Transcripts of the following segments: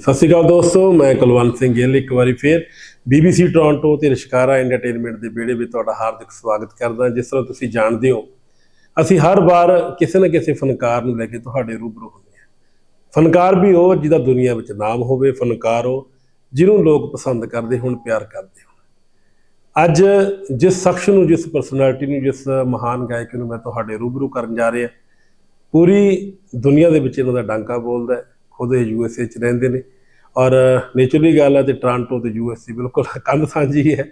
ਸਤਿ ਸ਼੍ਰੀ ਅਕਾਲ ਦੋਸਤੋ, ਮੈਂ ਕੁਲਵੰਤ ਸਿੰਘ ਗਿੱਲ ਇੱਕ ਵਾਰੀ ਫੇਰ BBC ਟੋਰਾਂਟੋ ਤੇ ਰਿਸ਼ਕਾਰਾ ਐਂਟਰਟੇਨਮੈਂਟ ਦੇ ਵਿਹੜੇ ਵਿੱਚ ਤੁਹਾਡਾ ਹਾਰਦਿਕ ਸਵਾਗਤ ਕਰਦਾ ਜਿਸ ਤਰ੍ਹਾਂ ਤੁਸੀਂ ਜਾਣਦੇ ਹੋ, ਅਸੀਂ ਹਰ ਵਾਰ ਕਿਸੇ ਨਾ ਕਿਸੇ ਫਨਕਾਰ ਨੂੰ ਲੈ ਕੇ ਤੁਹਾਡੇ ਰੂਬਰੂ ਹੁੰਦੇ ਹਾਂ। ਫਨਕਾਰ ਵੀ ਉਹ ਜਿਹਦਾ ਦੁਨੀਆ ਵਿੱਚ ਨਾਮ ਹੋਵੇ, ਫਨਕਾਰ ਉਹ ਜਿਹਨੂੰ ਲੋਕ ਪਸੰਦ ਕਰਦੇ ਹੋਣ, ਪਿਆਰ ਕਰਦੇ ਹੋਣ। ਅੱਜ ਜਿਸ ਸ਼ਖਸ ਨੂੰ, ਜਿਸ ਪਰਸਨੈਲਿਟੀ ਨੂੰ, ਜਿਸ ਮਹਾਨ ਗਾਇਕ ਨੂੰ ਮੈਂ ਤੁਹਾਡੇ ਰੂਬਰੂ ਕਰਨ ਜਾ ਰਿਹਾ, ਪੂਰੀ ਦੁਨੀਆ ਦੇ ਵਿੱਚ ਇਹਨਾਂ ਦਾ ਡਾਂਕਾ ਬੋਲਦਾ ਹੈ। ਖੁਦ ਇਹ ਯੂਐਸਏ ਚ ਰਹਿੰਦੇ ਨੇ। ਔਰ ਨੇਚਰਲੀ ਗੱਲ ਹੈ ਤੇ ਟੋਰਾਂਟੋ ਤੇ ਯੂਐਸਏ ਬਿਲਕੁਲ ਕੰਧ ਸਾਂਝੀ ਹੈ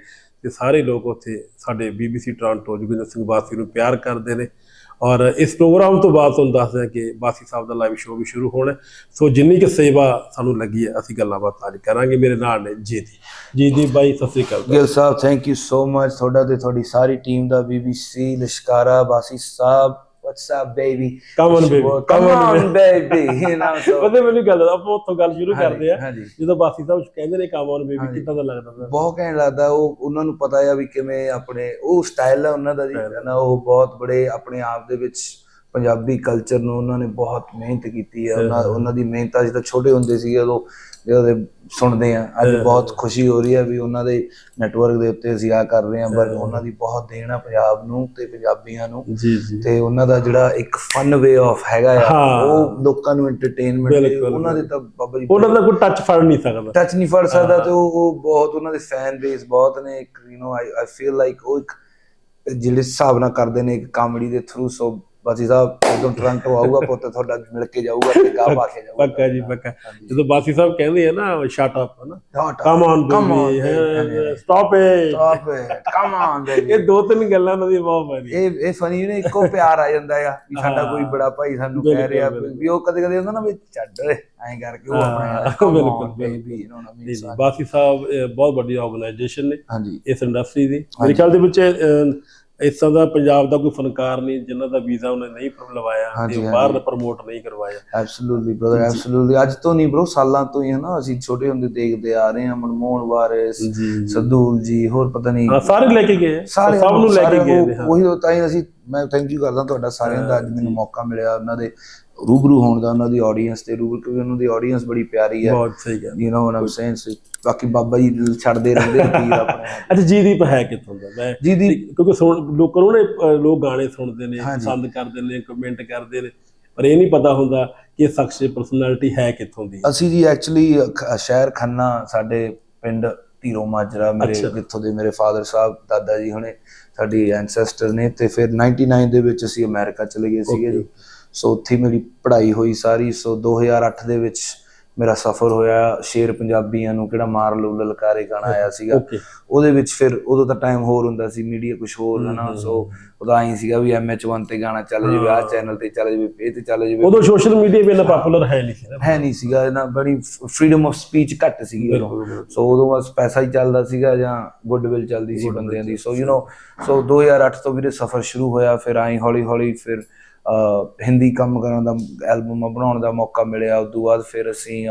ਤੇ ਸਾਰੇ ਲੋਕ ਉੱਥੇ ਸਾਡੇ BBC ਟੋਰਾਂਟੋ ਜੋਗਿੰਦਰ ਸਿੰਘ ਬਾਸੀ ਨੂੰ ਪਿਆਰ ਕਰਦੇ ਨੇ। ਔਰ ਇਸ ਪ੍ਰੋਗਰਾਮ ਤੋਂ ਬਾਅਦ ਤੁਹਾਨੂੰ ਦੱਸਦੇ ਹਾਂ ਕਿ ਬਾਸੀ ਸਾਹਿਬ ਦਾ ਲਾਈਵ ਸ਼ੋਅ ਵੀ ਸ਼ੁਰੂ ਹੋਣਾ ਸੋ ਜਿੰਨੀ ਕਿ ਸੇਵਾ ਸਾਨੂੰ ਲੱਗੀ ਹੈ, ਅਸੀਂ ਗੱਲਾਂ ਬਾਤਾਂ ਅੱਜ ਕਰਾਂਗੇ। ਮੇਰੇ ਨਾਲ ਨੇ ਜੀ ਦੀ। ਜੀ ਦੀ ਬਾਈ, ਸਤਿ ਸ੍ਰੀ ਅਕਾਲ। Gill Sahib thank you so much ਤੁਹਾਡਾ ਤੇ ਤੁਹਾਡੀ ਸਾਰੀ ਟੀਮ ਦਾ BBC ਲਿਸ਼ਕਾਰਾ Bassi Sahib what's up baby Come on, baby. Come on, baby you know so ਉਹਦੇ ਮੈਨੂੰ ਗੱਲ ਆਪਾਂ ਉੱਥੋਂ ਗੱਲ ਸ਼ੁਰੂ ਕਰਦੇ ਆ। ਜਦੋਂ ਬਾਸੀ ਸਾਹਿਬ ਕਹਿੰਦੇ ਨੇ ਕੰਮ ਔਨ ਬੇਬੀ ਹਾਂਜੀ। ਕਿੱਦਾਂ ਦਾ ਲੱਗਦਾ? ਬਹੁਤ ਘੈਂਟ ਲੱਗਦਾ। ਉਹ ਉਹਨਾਂ ਨੂੰ ਪਤਾ ਆ ਵੀ ਕਿਵੇਂ ਆਪਣੇ ਉਹ ਸਟਾਈਲ ਹੈ ਉਹਨਾਂ ਦਾ ਜੀ ਨਾ? ਉਹ ਬਹੁਤ ਬੜੇ ਆਪਣੇ ਆਪ ਦੇ ਵਿੱਚ ਪੰਜਾਬੀ ਕਲਚਰ ਨੂੰ ਉਹਨਾਂ ਨੇ ਬਹੁਤ ਮਿਹਨਤ ਕੀਤੀ ਹੈ। ਉਹਨਾਂ ਉਹਨਾਂ ਦੀ ਮਿਹਨਤ ਅਸੀਂ ਤਾਂ ਛੋਟੇ ਹੁੰਦੇ ਸੀਗੇ ਉਦੋਂ ਜਦੋਂ ਸੁਣਦੇ ਆ ਅੱਜ ਬਹੁਤ ਖੁਸ਼ੀ ਹੋ ਰਹੀ ਹੈ ਵੀ ਉਹਨਾਂ ਦੇ ਨੈਟਵਰਕ ਦੇ ਉੱਤੇ ਅਸੀਂ ਆ ਕਰ ਰਹੇ ਹਾਂ ਪਰ ਉਹਨਾਂ ਦੀ ਬਹੁਤ ਦੇਣ ਆ ਪੰਜਾਬ ਨੂੰ ਤੇ ਪੰਜਾਬੀਆਂ ਨੂੰ। ਜੀ ਜੀ। ਤੇ ਉਹਨਾਂ ਦਾ ਜਿਹੜਾ ਇੱਕ ਫਨ ਵੇ ਆਫ ਹੈਗਾ ਆ। ਉਹ ਲੋਕਾਂ ਨੂੰ ਐਂਟਰਟੇਨਮੈਂਟ ਉਹਨਾਂ ਦੇ ਤਾਂ ਬਾਬਾ ਜੀ ਉਹਨਾਂ ਦਾ ਕੋਈ ਟੱਚ ਫੜ ਨਹੀਂ ਸਕਦਾ। ਟੱਚ ਨਹੀਂ ਫੜ ਸਕਦਾ ਤੇ ਉਹ ਬਹੁਤ ਉਹਨਾਂ ਦੇ ਫੈਨ ਬੇਸ ਬਹੁਤ ਨੇ। ਇੱਕ you know I feel like ਉਹ ਜਿਹੜੇ ਹਿਸਾਬ ਨਾਲ ਕਰਦੇ ਨੇ ਇੱਕ ਕਾਮੇਡੀ ਦੇ ਥਰੂ ਸੋ ਬਾਜੀ ਸਾਹਿਬ ਜਦੋਂ ਟੋਰਾਂਟੋ ਆਊਗਾ ਪੁੱਤ ਤੁਹਾਡਾ ਮਿਲ ਕੇ ਜਾਊਗਾ ਤੇ ਗਾਹ ਪਾ ਕੇ ਜਾਊਗਾ। ਪੱਕਾ ਜੀ ਪੱਕਾ। ਜਦੋਂ ਬਾਸੀ ਸਾਹਿਬ ਕਹਿੰਦੇ ਆ ਨਾ ਸ਼ਟ ਅਪ ਨਾ Shut up. Come on, baby. Stop it Stop it. Come on, baby. ਇਹ ਦੋ ਤਿੰਨ ਗੱਲਾਂ ਉਹਨਾਂ ਦੀ ਬਹੁਤ ਵਾਰੀ ਇਹ ਇਹ ਫਨੀ ਨੇ ਇੱਕੋ ਪਿਆਰ ਆ ਜਾਂਦਾ ਆ ਵੀ ਸਾਡਾ। ਕੋਈ ਬੜਾ ਭਾਈ ਸਾਨੂੰ ਕਹਿ ਰਿਹਾ। ਵੀ ਉਹ ਕਦੇ ਕਦੇ ਹੁੰਦਾ ਨਾ ਵੀ ਛੱਡ ਓਏ ਐਂ ਕਰਕੇ ਉਹ ਆਪਣੇ ਬਿਲਕੁਲ, ਬਾਸੀ ਸਾਹਿਬ ਬਹੁਤ ਵੱਡੀ ਆਰਗੇਨਾਈਜੇਸ਼ਨ ਨੇ ਇਸ ਇੰਡਸਟਰੀ ਦੀ। ਮੇਰੇ ਖਿਆਲ ਦੇ ਵਿੱਚ ਇਸ ਤਰ੍ਹਾਂ ਦਾ ਪੰਜਾਬ ਦਾ ਕੋਈ ਫਨਕਾਰ ਨਹੀਂ ਜਿਨ੍ਹਾਂ ਦਾ ਵੀਜ਼ਾ ਉਹਨੇ ਨਹੀਂ ਲਵਾਇਆ ਤੇ ਬਾਹਰ ਪ੍ਰਮੋਟ ਨਹੀਂ ਕਰਵਾਇਆ। ਐਬਸੋਲੂਟਲੀ ਬ੍ਰਦਰ ਐਬਸੋਲੂਟਲੀ ਅੱਜ ਤੋਂ ਨਹੀਂ ਬ్రో ਸਾਲਾਂ ਤੋਂ ਹੀ ਹੈ ਨਾ ਅਸੀਂ ਛੋਟੇ ਹੁੰਦੇ ਦੇਖਦੇ ਆ ਰਹੇ ਹਾਂ ਮਨਮੋਹਨ ਵਾਰਿਸ ਸਦੂਲ ਜੀ ਹੋਰ ਪਤਾ ਨਹੀਂ। ਹਾਂ ਸਾਰੇ ਲੈ ਕੇ ਗਏ ਸਭ ਨੂੰ ਲੈ ਕੇ ਗਏ ਉਹ ਤਾਂ ਹੀ ਅਸੀਂ ਮੈਂ ਥੈਂਕ ਯੂ ਕਰਦਾ ਤੁਹਾਡਾ ਸਾਰਿਆਂ ਦਾ ਅੱਜ ਮੈਨੂੰ ਮੌਕਾ ਮਿਲਿਆ ਉਹਨਾਂ ਦੇ। ਰੂਬਰੂ ਹੋਣ ਦਾ ਉਹਨਾਂ ਦੀ ਆਡੀਅנס ਤੇ ਰੂਬਰੂ ਕਿਉਂਕਿ ਉਹਨਾਂ ਦੀ ਆਡੀਅנס ਬੜੀ ਪਿਆਰੀ ਹੈ। ਬਹੁਤ ਸਹੀ ਗੱਲ। You no what Aam saying ਬਾਕੀ ਬਾਬਾ ਜੀ ਛੱਡਦੇ ਰਹਿੰਦੇ ਪੀਰ ਆਪਣੇ ਅੱਛਾ ਜੀਦੀਪ ਹੈ ਕਿੱਥੋਂ ਦਾ? ਮੈਂ ਜੀਦੀਪ ਕਿਉਂਕਿ ਸੁਣ ਲੋਕਾਂ ਨੂੰ ਨੇ ਲੋਕ ਗਾਣੇ ਸੁਣਦੇ ਨੇ ਪਸੰਦ ਕਰਦੇ ਨੇ ਕਮੈਂਟ ਕਰਦੇ ਨੇ ਪਰ ਇਹ ਨਹੀਂ ਪਤਾ ਹੁੰਦਾ ਕਿ ਇਹ ਸ਼ਖਸ ਪਰਸਨੈਲਿਟੀ ਹੈ ਕਿੱਥੋਂ ਦੀ। ਅਸੀਂ ਜੀ ਐਕਚੁਅਲੀ ਸ਼ਹਿਰ ਖੰਨਾ ਸਾਡੇ ਪਿੰਡ ਧੀਰੋ ਮਾਜਰਾ ਮੇਰੇ ਕਿੱਥੋਂ ਦੇ ਮੇਰੇ ਫਾਦਰ ਸਾਹਿਬ ਦਾਦਾ ਜੀ ਹੁਣੇ ਸਾਡੀ ਐਂਸੈਸਟਰ ਨੇ ਤੇ ਫਿਰ 99 ਦੇ ਵਿੱਚ ਅਸੀਂ ਅਮਰੀਕਾ ਚਲੇ ਗਏ ਸੀਗੇ ਜੀ। ਸੋ ਉੱਥੇ ਮੇਰੀ ਪੜ੍ਹਾਈ ਹੋਈ ਸਾਰੀ। ਸੋ 2008 ਦੇ ਵਿੱਚ ਮੇਰਾ ਸਫ਼ਰ ਹੋਇਆ ਸ਼ੇਰ ਪੰਜਾਬੀਆਂ ਨੂੰ ਕਿਹੜਾ ਮਾਰ ਲੂ ਲਲਕਾਰੇ ਗਾਣਾ ਆਇਆ ਸੀਗਾ। ਉਹਦੇ ਵਿੱਚ ਫਿਰ ਉਦੋਂ ਤਾਂ ਟਾਈਮ ਹੋਰ ਹੁੰਦਾ ਸੀ ਮੀਡੀਆ ਕੁਝ ਹੋਰ ਨਾ ਸੋ ਉਦੋਂ ਆਈ ਸੀਗਾ ਵੀ ਐਮਐਚ1 ਤੇ ਗਾਣਾ ਚੱਲ ਜਾਵੇ ਆਹ ਚੈਨਲ ਤੇ ਚੱਲ ਜਾਵੇ ਇਹ ਤੇ ਚੱਲ ਜਾਵੇ। ਉਦੋਂ ਸੋਸ਼ਲ ਮੀਡੀਆ ਵੀ ਇੰਨਾ ਪਪੂਲਰ ਹੈ ਨਹੀਂ ਸੀ ਹੈ ਨਹੀਂ ਸੀਗਾ ਇਹਨਾਂ ਬੜੀ ਫਰੀडम ਆਫ ਸਪੀਚ ਘੱਟ ਸੀਗੀ ਉਦੋਂ। ਸੋ ਉਦੋਂ ਬਸ ਪੈਸਾ ਹੀ ਚੱਲਦਾ ਸੀਗਾ ਜਾਂ ਗੁੱਡਵਿਲ ਚੱਲਦੀ ਸੀ ਬੰਦਿਆਂ ਦੀ। ਸੋ। ਯੂ نو ਸੋ 2008 ਤੋਂ ਵੀਰੇ ਸਫ਼ਰ ਸ਼ੁਰੂ ਹੋਇਆ ਫਿਰ ਆਈ ਹੌਲੀ ਹੌਲੀ ਫਿਰ ਹਿੰਦੀ ਕੰਮ ਕਰਨ ਦਾ ਐਲਬਮ ਬਣਾਉਣ ਦਾ ਮੌਕਾ ਮਿਲਿਆ। ਉਸ ਤੋਂ ਬਾਅਦ ਫਿਰ ਅਸੀਂ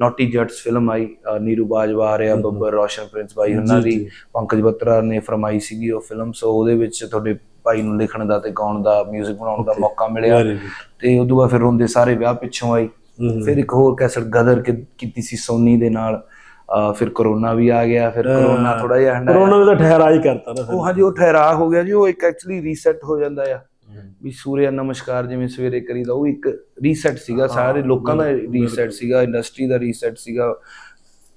ਨੋਟੀ ਜੱਟਸ ਫਿਲਮ ਆਈ ਨੀਰੂ ਬਾਜਵਾ ਆ ਰਿਹਾ ਬੱਬਰ ਰੋਸ਼ਨ ਪ੍ਰਿੰਸ ਬਾਈ ਉਹਨਾਂ ਦੀ ਪੰਕਜ ਬੱਤਰਾ ਨੇ ਫਰਮਾਈ ਸੀਗੀ ਉਹ ਫਿਲਮ ਸੋ ਉਹਦੇ ਵਿੱਚ ਤੁਹਾਡੇ ਭਾਈ ਨੂੰ ਲਿਖਣ ਦਾ ਤੇ ਗਾਉਣ ਦਾ 뮤직 ਬਣਾਉਣ ਦਾ ਮੌਕਾ ਮਿਲਿਆ। Very good. ਤੇ ਬਾਅਦ ਫਿਰ ਰੋਂਦੇ ਸਾਰੇ ਵਿਆਹ ਪਿੱਛੋਂ ਆਈ। ਫਿਰ ਇੱਕ ਹੋਰ ਕੈਸਟ ਗਦਰ ਕੀਤੀ ਸੀ ਸੋਨੀ ਦੇ ਨਾਲ। ਫਿਰ ਕਰੋਨਾ ਵੀ ਆ ਗਿਆ। ਫਿਰ ਕਰੋਨਾ ਥੋੜਾ ਜਿਹਾ ਹੰਡਾ ਉਹਨਾਂ ਨੇ ਤਾਂ ਠਹਿਰਾ ਹੀ ਕਰਤਾ ਨਾ। ਉਹ ਹਾਂਜੀ ਉਹ ਠਹਿਰਾ ਹੋ ਗਿਆ ਜੀ। ਉਹ ਇੱਕ ਐਕਚੁਅਲੀ ਰੀਸੈਟ ਹੋ ਜਾਂਦਾ ਆ। ਵੀ ਸੂਰਿਆ ਨਮਸਕਾਰ ਜਿਵੇਂ ਸਵੇਰੇ ਕਰੀਦਾ ਉਹ ਇੱਕ ਰੀਸੈਟ ਸੀਗਾ ਸਾਰੇ ਲੋਕਾਂ ਦਾ ਰੀਸੈਟ ਸੀਗਾ ਇੰਡਸਟਰੀ ਦਾ ਰੀਸੈਟ ਸੀਗਾ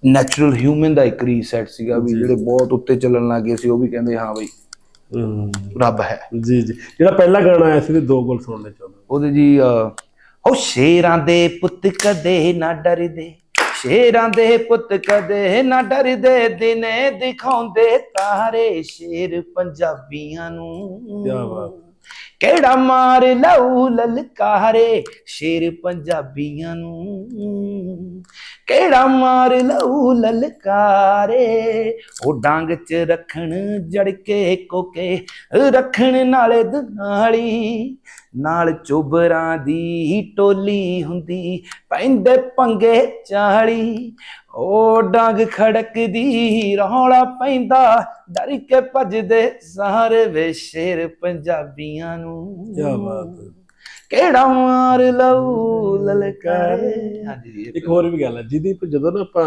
ਨੈਚੁਰਲ ਹਿਊਮਨ ਦਾ ਇੱਕ ਰੀਸੈਟ ਸੀਗਾ ਵੀ ਜਿਹੜੇ ਬਹੁਤ ਉੱਤੇ ਚੱਲਣ ਲੱਗੇ ਸੀ ਉਹ ਵੀ ਕਹਿੰਦੇ ਹਾਂ ਬਈ ਰੱਬ ਹੈ। ਜੀ ਜੀ। ਜਿਹੜਾ ਪਹਿਲਾ ਗਾਣਾ ਆਇਆ ਸੀ ਤੇ ਦੋ ਬੋਲ ਸੁਣਨੇ ਚਾਹੁੰਦਾ ਉਹਦੇ ਜੀ ਉਹ ਸ਼ੇਰਾਂ ਦੇ ਪੁੱਤ ਕਦੇ ਨਾ ਡਰਦੇ ਸ਼ੇਰਾਂ ਦੇ ਪੁੱਤ ਕਦੇ ਨਾ ਡਰਦੇ ਦਿਨੇ ਦਿਖਾਉਂਦੇ ਤਾਰੇ ਸ਼ੇਰ ਪੰਜਾਬੀਆਂ ਨੂੰ। ਕਿਆ ਬਾਤ। ਕਿਹੜਾ ਮਾਰ ਲਊ ਲਲਕਾਰੇ ਸ਼ੇਰ ਪੰਜਾਬੀਆਂ ਨੂੰ? ਕਿਹੜਾ ਮਾਰ ਲਊ ਲਲਕਾਰੇ? ਉਹ ਡਾਂਗ 'ਚ ਰੱਖਣ ਜੜ ਕੇ ਕੋਕੇ, ਰੱਖਣ ਨਾਲੇ ਦਨਾਲੀ ਨਾਲ ਚੋਬਰਾਂ ਦੀ ਟੋਲੀ ਹੁੰਦੀ, ਪੈਂਦੇ ਪੰਗੇ ਚਾਲੀ। ਉਹ ਡਾਂਗ ਖੜਕਦੀ ਰੌਲਾ ਪੈਂਦਾ ਡਰ ਕੇ ਭੱਜਦੇ ਸਾਰੇ ਵੇ ਸ਼ੇਰ ਪੰਜਾਬੀਆਂ ਨੂੰ। ਕੀ ਬਾਤ ਕਿਹੜਾ ਮਾਰ ਲਊ ਲਲਕਾਰੇ? ਹਾਂਜੀ ਇੱਕ ਹੋਰ ਵੀ ਗੱਲ ਹੈ ਜਿਹਦੀ ਜਦੋਂ ਨਾ ਆਪਾਂ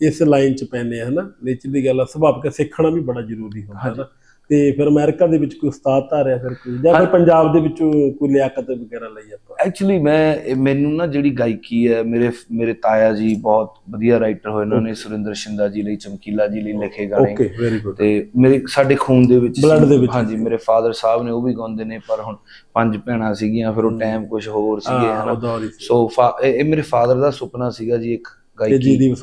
ਇਸ ਲਾਈਨ 'ਚ ਪੈਨੇ ਆ ਹਨਾ ਨੇਚਰ ਦੀ ਗੱਲ ਆ ਸੁਭਾਵਿਕ ਸਿੱਖਣਾ ਵੀ ਬੜਾ ਜ਼ਰੂਰੀ ਹੁੰਦਾ ਹੈ ਤੇ ਫਿਰ ਅਮਰੀਕਾ ਦੇ ਵਿੱਚ ਕੋਈ ਉਸਤਾਦ ਧਾਰਿਆ ਫਿਰ ਕੋਈ ਜਾਂ ਫਿਰ ਪੰਜਾਬ ਦੇ ਵਿੱਚ ਕੋਈ ਲਿਆਕਤ ਵਗੈਰਾ ਲਈ ਆਪਾਂ? ਐਕਚੁਅਲੀ ਮੈਂ ਮੈਨੂੰ ਨਾ ਜਿਹੜੀ ਗਾਇਕੀ ਹੈ ਮੇਰੇ ਮੇਰੇ ਤਾਇਆ ਜੀ ਬਹੁਤ ਵਧੀਆ ਰਾਈਟਰ ਹੋਏ ਉਹਨਾਂ ਨੇ ਸੁਰਿੰਦਰ ਸ਼ਿੰਦਾ ਜੀ ਲਈ ਚਮਕੀਲਾ ਜੀ ਲਈ ਲਿਖੇ ਗਾਣੇ। ਓਕੇ ਵੈਰੀ ਗੁੱਡ ਤੇ ਮੇਰੇ ਸਾਡੇ ਖੂਨ ਦੇ ਵਿੱਚ ਸੀ। ਦੇ ਵਿੱਚ। ਹਾਂਜੀ ਮੇਰੇ ਫਾਦਰ ਸਾਹਿਬ ਨੇ ਉਹ ਵੀ ਗਾਉਂਦੇ ਨੇ ਪਰ ਹੁਣ ਪੰਜ ਭੈਣਾਂ ਸੀਗੀਆਂ ਫਿਰ ਉਹ ਟਾਈਮ ਕੁਝ ਹੋਰ ਸੀਗੇ ਹਨਾ। ਸੀ। ਇਹ ਮੇਰੇ ਫਾਦਰ ਦਾ ਸੁਪਨਾ ਸੀਗਾ ਜੀ ਇੱਕ ਤੇ ਜੀ ਗਾਇਕੀ ਦੀ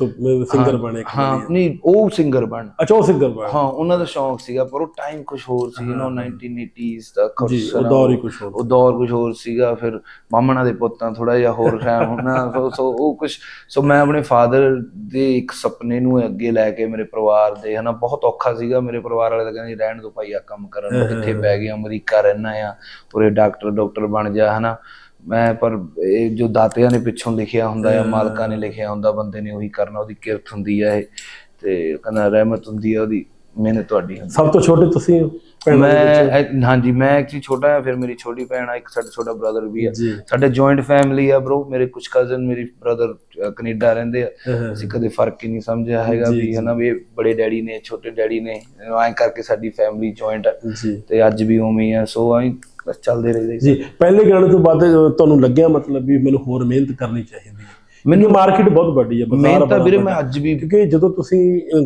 ਸਿੰਗਰ ਬਣੇ ਇੱਕ ਹਾਂ। ਨਹੀਂ ਉਹ ਸਿੰਗਰ ਬਣ। ਅੱਛਾ ਉਹ ਸਿੰਗਰ ਬਣੇ। ਹਾਂ ਉਹਨਾਂ ਦਾ ਸ਼ੌਂਕ ਸੀਗਾ ਪਰ ਉਹ ਟਾਈਮ ਕੁਝ ਹੋਰ ਸੀ نو 1980s ਦਾ ਕੁਛ ਜੀ ਉਹ ਦੌਰ ਹੀ ਕੁਝ ਹੋਰ ਉਹ ਦੌਰ ਕੁਝ ਹੋਰ ਸੀਗਾ ਫਿਰ ਬਾਹਮਣਾ ਦੇ ਪੁੱਤਾਂ ਥੋੜਾ ਜਿਹਾ ਹੋਰ ਟਾਈਮ ਹੋਣਾ ਸੋ- ਸੋ ਉਹ ਕੁਝ ਸੋ ਮੈਂ ਆਪਣੇ ਫਾਦਰ ਦੇ ਇੱਕ ਸੁਪਨੇ ਨੂੰ ਅੱਗੇ ਲੈ ਕੇ ਮੇਰੇ ਪਰਿਵਾਰ ਦੇ ਹਨਾ ਬਹੁਤ ਔਖਾ ਸੀਗਾ ਮੇਰੇ ਪਰਿਵਾਰ ਵਾਲੇ ਤਾਂ ਕਹਿੰਦੇ ਰਹਿਣ ਦੋ ਭਾਈ ਆ ਕੰਮ ਕਰਨ ਨੂੰ ਕਿੱਥੇ ਪੈ ਗਿਆ ਅਮਰੀਕਾ ਰਹਿਣਾ ਆ ਉਰੇ ਡਾਕਟਰ ਡਾਕਟਰ ਬਣ ਜਾ ਹਨਾ। ਮੈਂ ਪਰ ਇਹ ਜੋ ਦਾਤਿਆਂ ਨੇ ਪਿੱਛੋਂ ਲਿਖਿਆ ਹੁੰਦਾ ਆ ਮਾਲਕਾਂ ਨੇ ਲਿਖਿਆ ਹੁੰਦਾ ਬੰਦੇ ਨੇ ਉਹੀ ਕਰਨਾ ਉਹਦੀ ਕਿਰਤ ਹੁੰਦੀ ਇਹ ਤੇ ਕਹਿੰਦਾ ਰਹਿਮਤ ਹੁੰਦੀ ਆ ਉਹਦੀ ਮਿਹਨਤ ਤੁਹਾਡੀ ਹੁੰਦੀ ਸਭ ਤੋਂ ਛੋਟੇ ਤੁਸੀਂ ਹੋ? ਮੈਂ ਹਾਂਜੀ ਮੈਂ ਐਕਚੁਅਲੀ ਛੋਟਾ ਆ ਫਿਰ ਮੇਰੀ ਛੋਟੀ ਭੈਣ ਆ ਇੱਕ ਸਾਡਾ ਛੋਟਾ ਬ੍ਰਦਰ ਵੀ ਆ। ਸਾਡੇ ਜੁਆਇੰਟ ਫੈਮਿਲੀ ਆ bro ਮੇਰੇ ਕੁਝ ਕਜ਼ਨ ਮੇਰੀ ਬ੍ਰਦਰ ਕੈਨੇਡਾ ਰਹਿੰਦੇ ਆ। ਹਾਂ, ਹਾਂ। ਅਸੀਂ ਕਦੇ ਫ਼ਰਕ ਹੀ ਨਹੀਂ ਸਮਝਿਆ ਹੈਗਾ ਵੀ ਹਨਾ ਵੀ ਬੜੇ ਡੈਡੀ ਨੇ ਛੋਟੇ ਡੈਡੀ ਨੇ ਐਂ ਕਰਕੇ ਸਾਡੀ ਫੈਮਿਲੀ ਜੁਆਇੰਟ ਆ। ਤੇ ਅੱਜ ਵੀ ਉਵੇਂ ਹੀ ਆ ਸੋ ਐਂ ਬਸ ਚੱਲਦੇ ਰਹਿੰਦੇ ਜੀ ਪਹਿਲੇ ਗਾਣੇ ਤੋਂ ਬਾਅਦ ਤੁਹਾਨੂੰ ਲੱਗਿਆ ਮਤਲਬ ਵੀ ਮੈਨੂੰ ਹੋਰ ਮਿਹਨਤ ਕਰਨੀ ਚਾਹੀਦੀ ਹੈ? ਮੈਨੂੰ ਮਾਰਕੀਟ ਬਹੁਤ ਵੱਡੀ ਹੈ ਬਾਜ਼ਾਰ ਮੈਂ ਤਾਂ ਵੀਰੇ ਮੈਂ ਅੱਜ ਵੀ ਕਿਉਂਕਿ ਜਦੋਂ ਤੁਸੀਂ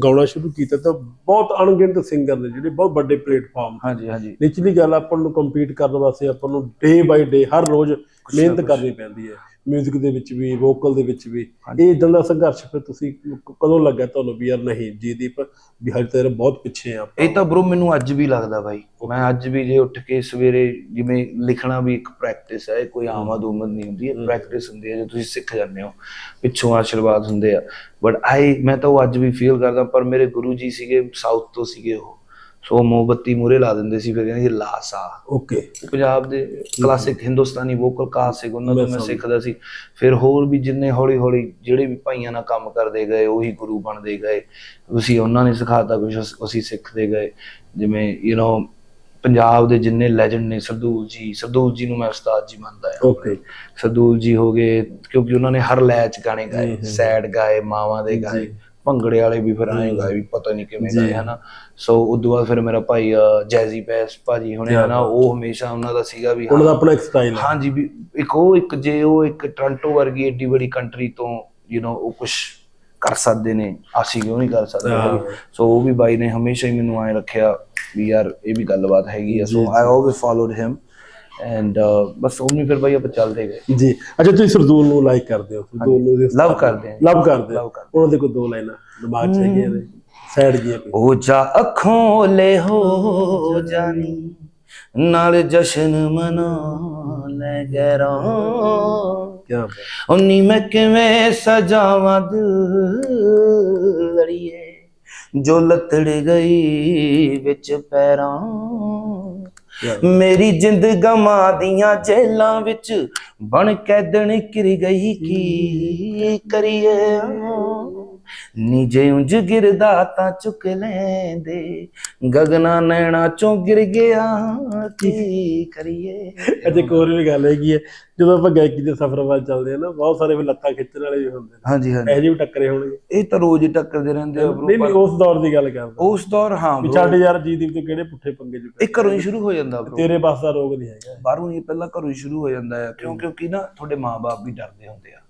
ਗਾਉਣਾ ਸ਼ੁਰੂ ਕੀਤਾ ਤਾਂ ਬਹੁਤ ਅਣਗਿਣਤ ਸਿੰਗਰ ਨੇ ਜਿਹੜੇ ਬਹੁਤ ਵੱਡੇ ਪਲੇਟਫਾਰਮ ਹਾਂਜੀ ਹਾਂਜੀ। ਨਿਚਲੀ ਗੱਲ ਆਪਾਂ ਨੂੰ ਕੰਪੀਟ ਕਰਨ ਵਾਸਤੇ ਆਪਾਂ ਨੂੰ ਡੇ ਬਾਈ ਡੇ ਹਰ ਰੋਜ਼ ਮਿਹਨਤ ਕਰਨੀ ਪੈਂਦੀ ਹੈ। 뮤직 ਦੇ ਵਿੱਚ ਵੀ ਵੋਕਲ ਦੇ ਵਿੱਚ ਵੀ। ਇਹ ਇਦਾਂ ਦਾ ਸੰਘਰਸ਼ ਫਿਰ ਤੁਸੀਂ ਕਦੋਂ ਲੱਗਾ ਤੁਹਾਨੂੰ ਵੀ ਯਾਰ ਨਹੀਂ ਜੀਦੀਪ ਵੀ ਹਰ ਤੇਰੇ ਬਹੁਤ ਪਿੱਛੇ ਆ ਇਹ ਤਾਂ ਬ్రో ਮੈਨੂੰ ਅੱਜ ਵੀ ਲੱਗਦਾ ਬਾਈ। ਮੈਂ ਅੱਜ ਵੀ ਜੇ ਉੱਠ ਕੇ ਸਵੇਰੇ ਜਿਵੇਂ ਲਿਖਣਾ ਵੀ ਇੱਕ ਪ੍ਰੈਕਟਿਸ ਹੈ ਕੋਈ ਆਮਦ ਉਮਦ ਨਹੀਂ ਹੁੰਦੀ ਇਹ ਪ੍ਰੈਕਟਿਸ ਹੁੰਦੀ ਹੈ ਜੇ ਤੁਸੀਂ ਸਿੱਖ ਜਾਂਦੇ ਹੋ ਪਿੱਛੋਂ ਆਸ਼ੀਰਵਾਦ ਹੁੰਦੇ ਆ। ਬਟ ਆਈ ਮੈਂ ਤਾਂ ਉਹ ਅੱਜ ਵੀ ਫੀਲ ਕਰਦਾ ਪਰ ਮੇਰੇ ਗੁਰੂ ਜੀ ਸੀਗੇ ਸਾਊਥ ਤੋਂ ਸੀਗੇ ਉਹ। ਸੋ ਮੋਮਬੱਤੀ ਮੂਰੇ ਲਾ ਦਿੰਦੇ ਸੀ ਫਿਰ ਕਹਿੰਦੇ ਲਾ ਸਾ। ਓਕੇ। ਪੰਜਾਬ ਦੇ ਕਲਾਸਿਕ ਹਿੰਦੁਸਤਾਨੀ ਵੋਕਲ ਕਲਾਸਿਕ ਉਹਨਾਂ ਤੋਂ ਮੈਂ ਸਿੱਖਦਾ ਸੀ। ਫਿਰ ਹੋਰ ਵੀ ਜਿੰਨੇ ਹੌਲੀ ਹੌਲੀ ਜਿਹੜੇ ਵੀ ਭਾਈਆਂ ਨਾਲ ਕੰਮ ਕਰਦੇ ਗਏ ਉਹੀ ਗੁਰੂ ਬਣਦੇ ਗਏ। ਅਸੀਂ ਉਹਨਾਂ ਨੇ ਸਿਖਾਤਾ ਕੁਝ ਅਸੀਂ ਸਿੱਖਦੇ ਗਏ। ਜਿਵੇਂ ਯੂ نو ਪੰਜਾਬ ਦੇ ਜਿੰਨੇ ਲੈਜੈਂਡ ਨੇ ਸਰਦੂਲ ਜੀ ਸਰਦੂਲ ਜੀ ਨੂੰ ਮੈਂ ਉਸਤਾਦ ਜੀ ਮੰਨਦਾ ਆ ਓਕੇ। ਸਰਦੂਲ ਜੀ ਹੋ ਗਏ ਕਿਉਂਕਿ ਉਹਨਾਂ ਨੇ ਹਰ ਲੈਚ ਗਾਣੇ ਗਾਏ ਸੈਡ ਗਾਏ ਮਾਵਾਂ ਦੇ ਗਾਏ। ਭੰਗੜੇ ਵਾਲੇ ਵੀ ਫਿਰ ਆਏ ਗਾਏ ਵੀ ਪਤਾ ਨਹੀਂ ਕਿਵੇਂ ਗਾਏ ਹਨਾ। ਸੋ ਉਦੋਂ ਬਾਅਦ ਫਿਰ ਮੇਰਾ ਭਾਈ ਜੈਜ਼ੀ ਪੈਸ ਭਾਜੀ ਹੁਣੇ ਹਨਾ ਉਹ ਹਮੇਸ਼ਾ ਉਹਨਾਂ ਦਾ ਸੀਗਾ ਵੀ ਉਹਨਾਂ ਦਾ ਆਪਣਾ ਇੱਕ ਸਟਾਈਲ ਹੈ ਹਾਂਜੀ ਵੀ ਇੱਕ ਉਹ ਇੱਕ ਜੇ ਉਹ ਇੱਕ ਟੋਰਾਂਟੋ ਵਰਗੀ ਏਡੀ ਬੜੀ ਕੰਟਰੀ ਤੋਂ ਯੂ نو ਉਹ ਕੁਝ ਕਰ ਸਕਦੇ ਨੇ ਅਸੀਂ ਕਿਉਂ ਨਹੀਂ ਕਰ ਸਕਦੇ? ਸੋ ਉਹ ਵੀ ਬਾਈ ਨੇ ਹਮੇਸ਼ਾ ਹੀ ਮੈਨੂੰ ਐਂ ਰੱਖਿਆ ਵੀ ਯਾਰ ਇਹ ਵੀ ਗੱਲਬਾਤ ਹੈਗੀ ਆ। So I always followed him and ਬਸ ਉਹਨੇ ਫਿਰ ਬਾਈ ਆਪਾਂ ਚੱਲਦੇ ਗਏ। ਜੀ। ਅੱਛਾ ਤੁਸੀਂ ਸਰਦੂਲ ਨੂੰ ਲਾਈਕ ਕਰਦੇ ਹੋ ਸਰਦੂਲ ਨੂੰ ਲਵ ਕਰਦੇ ਹਾਂ ਲਵ ਕਰਦੇ ਉਹਨਾਂ ਦੇ ਕੋਈ ਦੋ ਲਾਈਨਾਂ ਦਿਮਾਗ 'ਚ ਹੈਗੀਆਂ ਨੇ। ਦੀਆਂ ਕੋਈ। ਉਹ ਜਾ ਅੱਖੋਂ ਲੈ ਹੋ ਜਾਨੀ ਨਾਲ ਜਸ਼ਨ ਮਨਾ ਲੈ ਗੈਰਾਂ। ਕੀ ਬਾਤ। ਉਨੀ ਮੈਂ ਕਿਵੇਂ ਸਜਾਵਾਂ ਦਿਲ ਲੜੀਏ ਜੋ ਲੱਤੜ ਗਈ ਵਿੱਚ ਪੈਰਾਂ। ਮੇਰੀ ਜਿੰਦ ਗਮਾਂ ਦੀਆਂ ਜੇਲਾਂ ਵਿੱਚ ਬਣ ਕੈਦਣ ਕਿਰ ਗਈ ਕੀ ਕਰੀਏ? ਨੀ ਜੇ ਉਂਝ ਗਿਰਦਾ ਤਾਂ ਚੁੱਕ ਲੈਂਦੇ। ਗਗਨਾ ਨੈਣਾ ਚੋਂ ਗਿਰ ਗਿਆ ਕੀ ਕਰੀਏ? ਅੱਛਾ ਇੱਕ ਹੋਰ ਵੀ ਗੱਲ ਹੈਗੀ ਹੈ। ਜਦੋਂ ਆਪਾਂ ਗਾਇਕੀ ਦੇ ਸਫ਼ਰ ਵੱਲ ਚੱਲਦੇ ਆ ਨਾ ਬਹੁਤ ਸਾਰੇ ਵੀ ਲੱਤਾਂ ਖਿੱਚਣ ਵਾਲੇ ਵੀ ਹੁੰਦੇ ਨੇ। ਹਾਂਜੀ ਹਾਂਜੀ। ਇਹੋ ਜਿਹੇ ਵੀ ਟੱਕਰੇ ਹੋਣਗੇ। ਇਹ ਤਾਂ ਰੋਜ਼ ਹੀ ਟੱਕਰਦੇ ਰਹਿੰਦੇ ਆ ਨਹੀਂ ਨਹੀਂ ਉਸ ਦੌਰ ਦੀ ਗੱਲ ਕਰਦਾ। ਉਸ ਦੌਰ ਹਾਂ ਵੀ ਛੱਡ ਯਾਰ ਜੀਦੀਪ ਤੋਂ ਕਿਹੜੇ ਪੁੱਠੇ ਪੰਗੇ ਚ ਇਹ ਘਰੋਂ ਹੀ ਸ਼ੁਰੂ ਹੋ ਜਾਂਦਾ bro। ਤੇਰੇ ਬਸ ਦਾ ਰੋਗ ਨਹੀਂ ਹੈਗਾ। ਬਾਹਰੋਂ ਹੀ ਪਹਿਲਾਂ ਘਰੋਂ ਹੀ ਸ਼ੁਰੂ ਹੋ ਜਾਂਦਾ ਹੈ ਕਿਉਂ ਕਿਉਂਕਿ ਨਾ ਤੁਹਾਡੇ ਮਾਪੇ ਵੀ ਡਰਦੇ ਹੁੰਦੇ ਆ।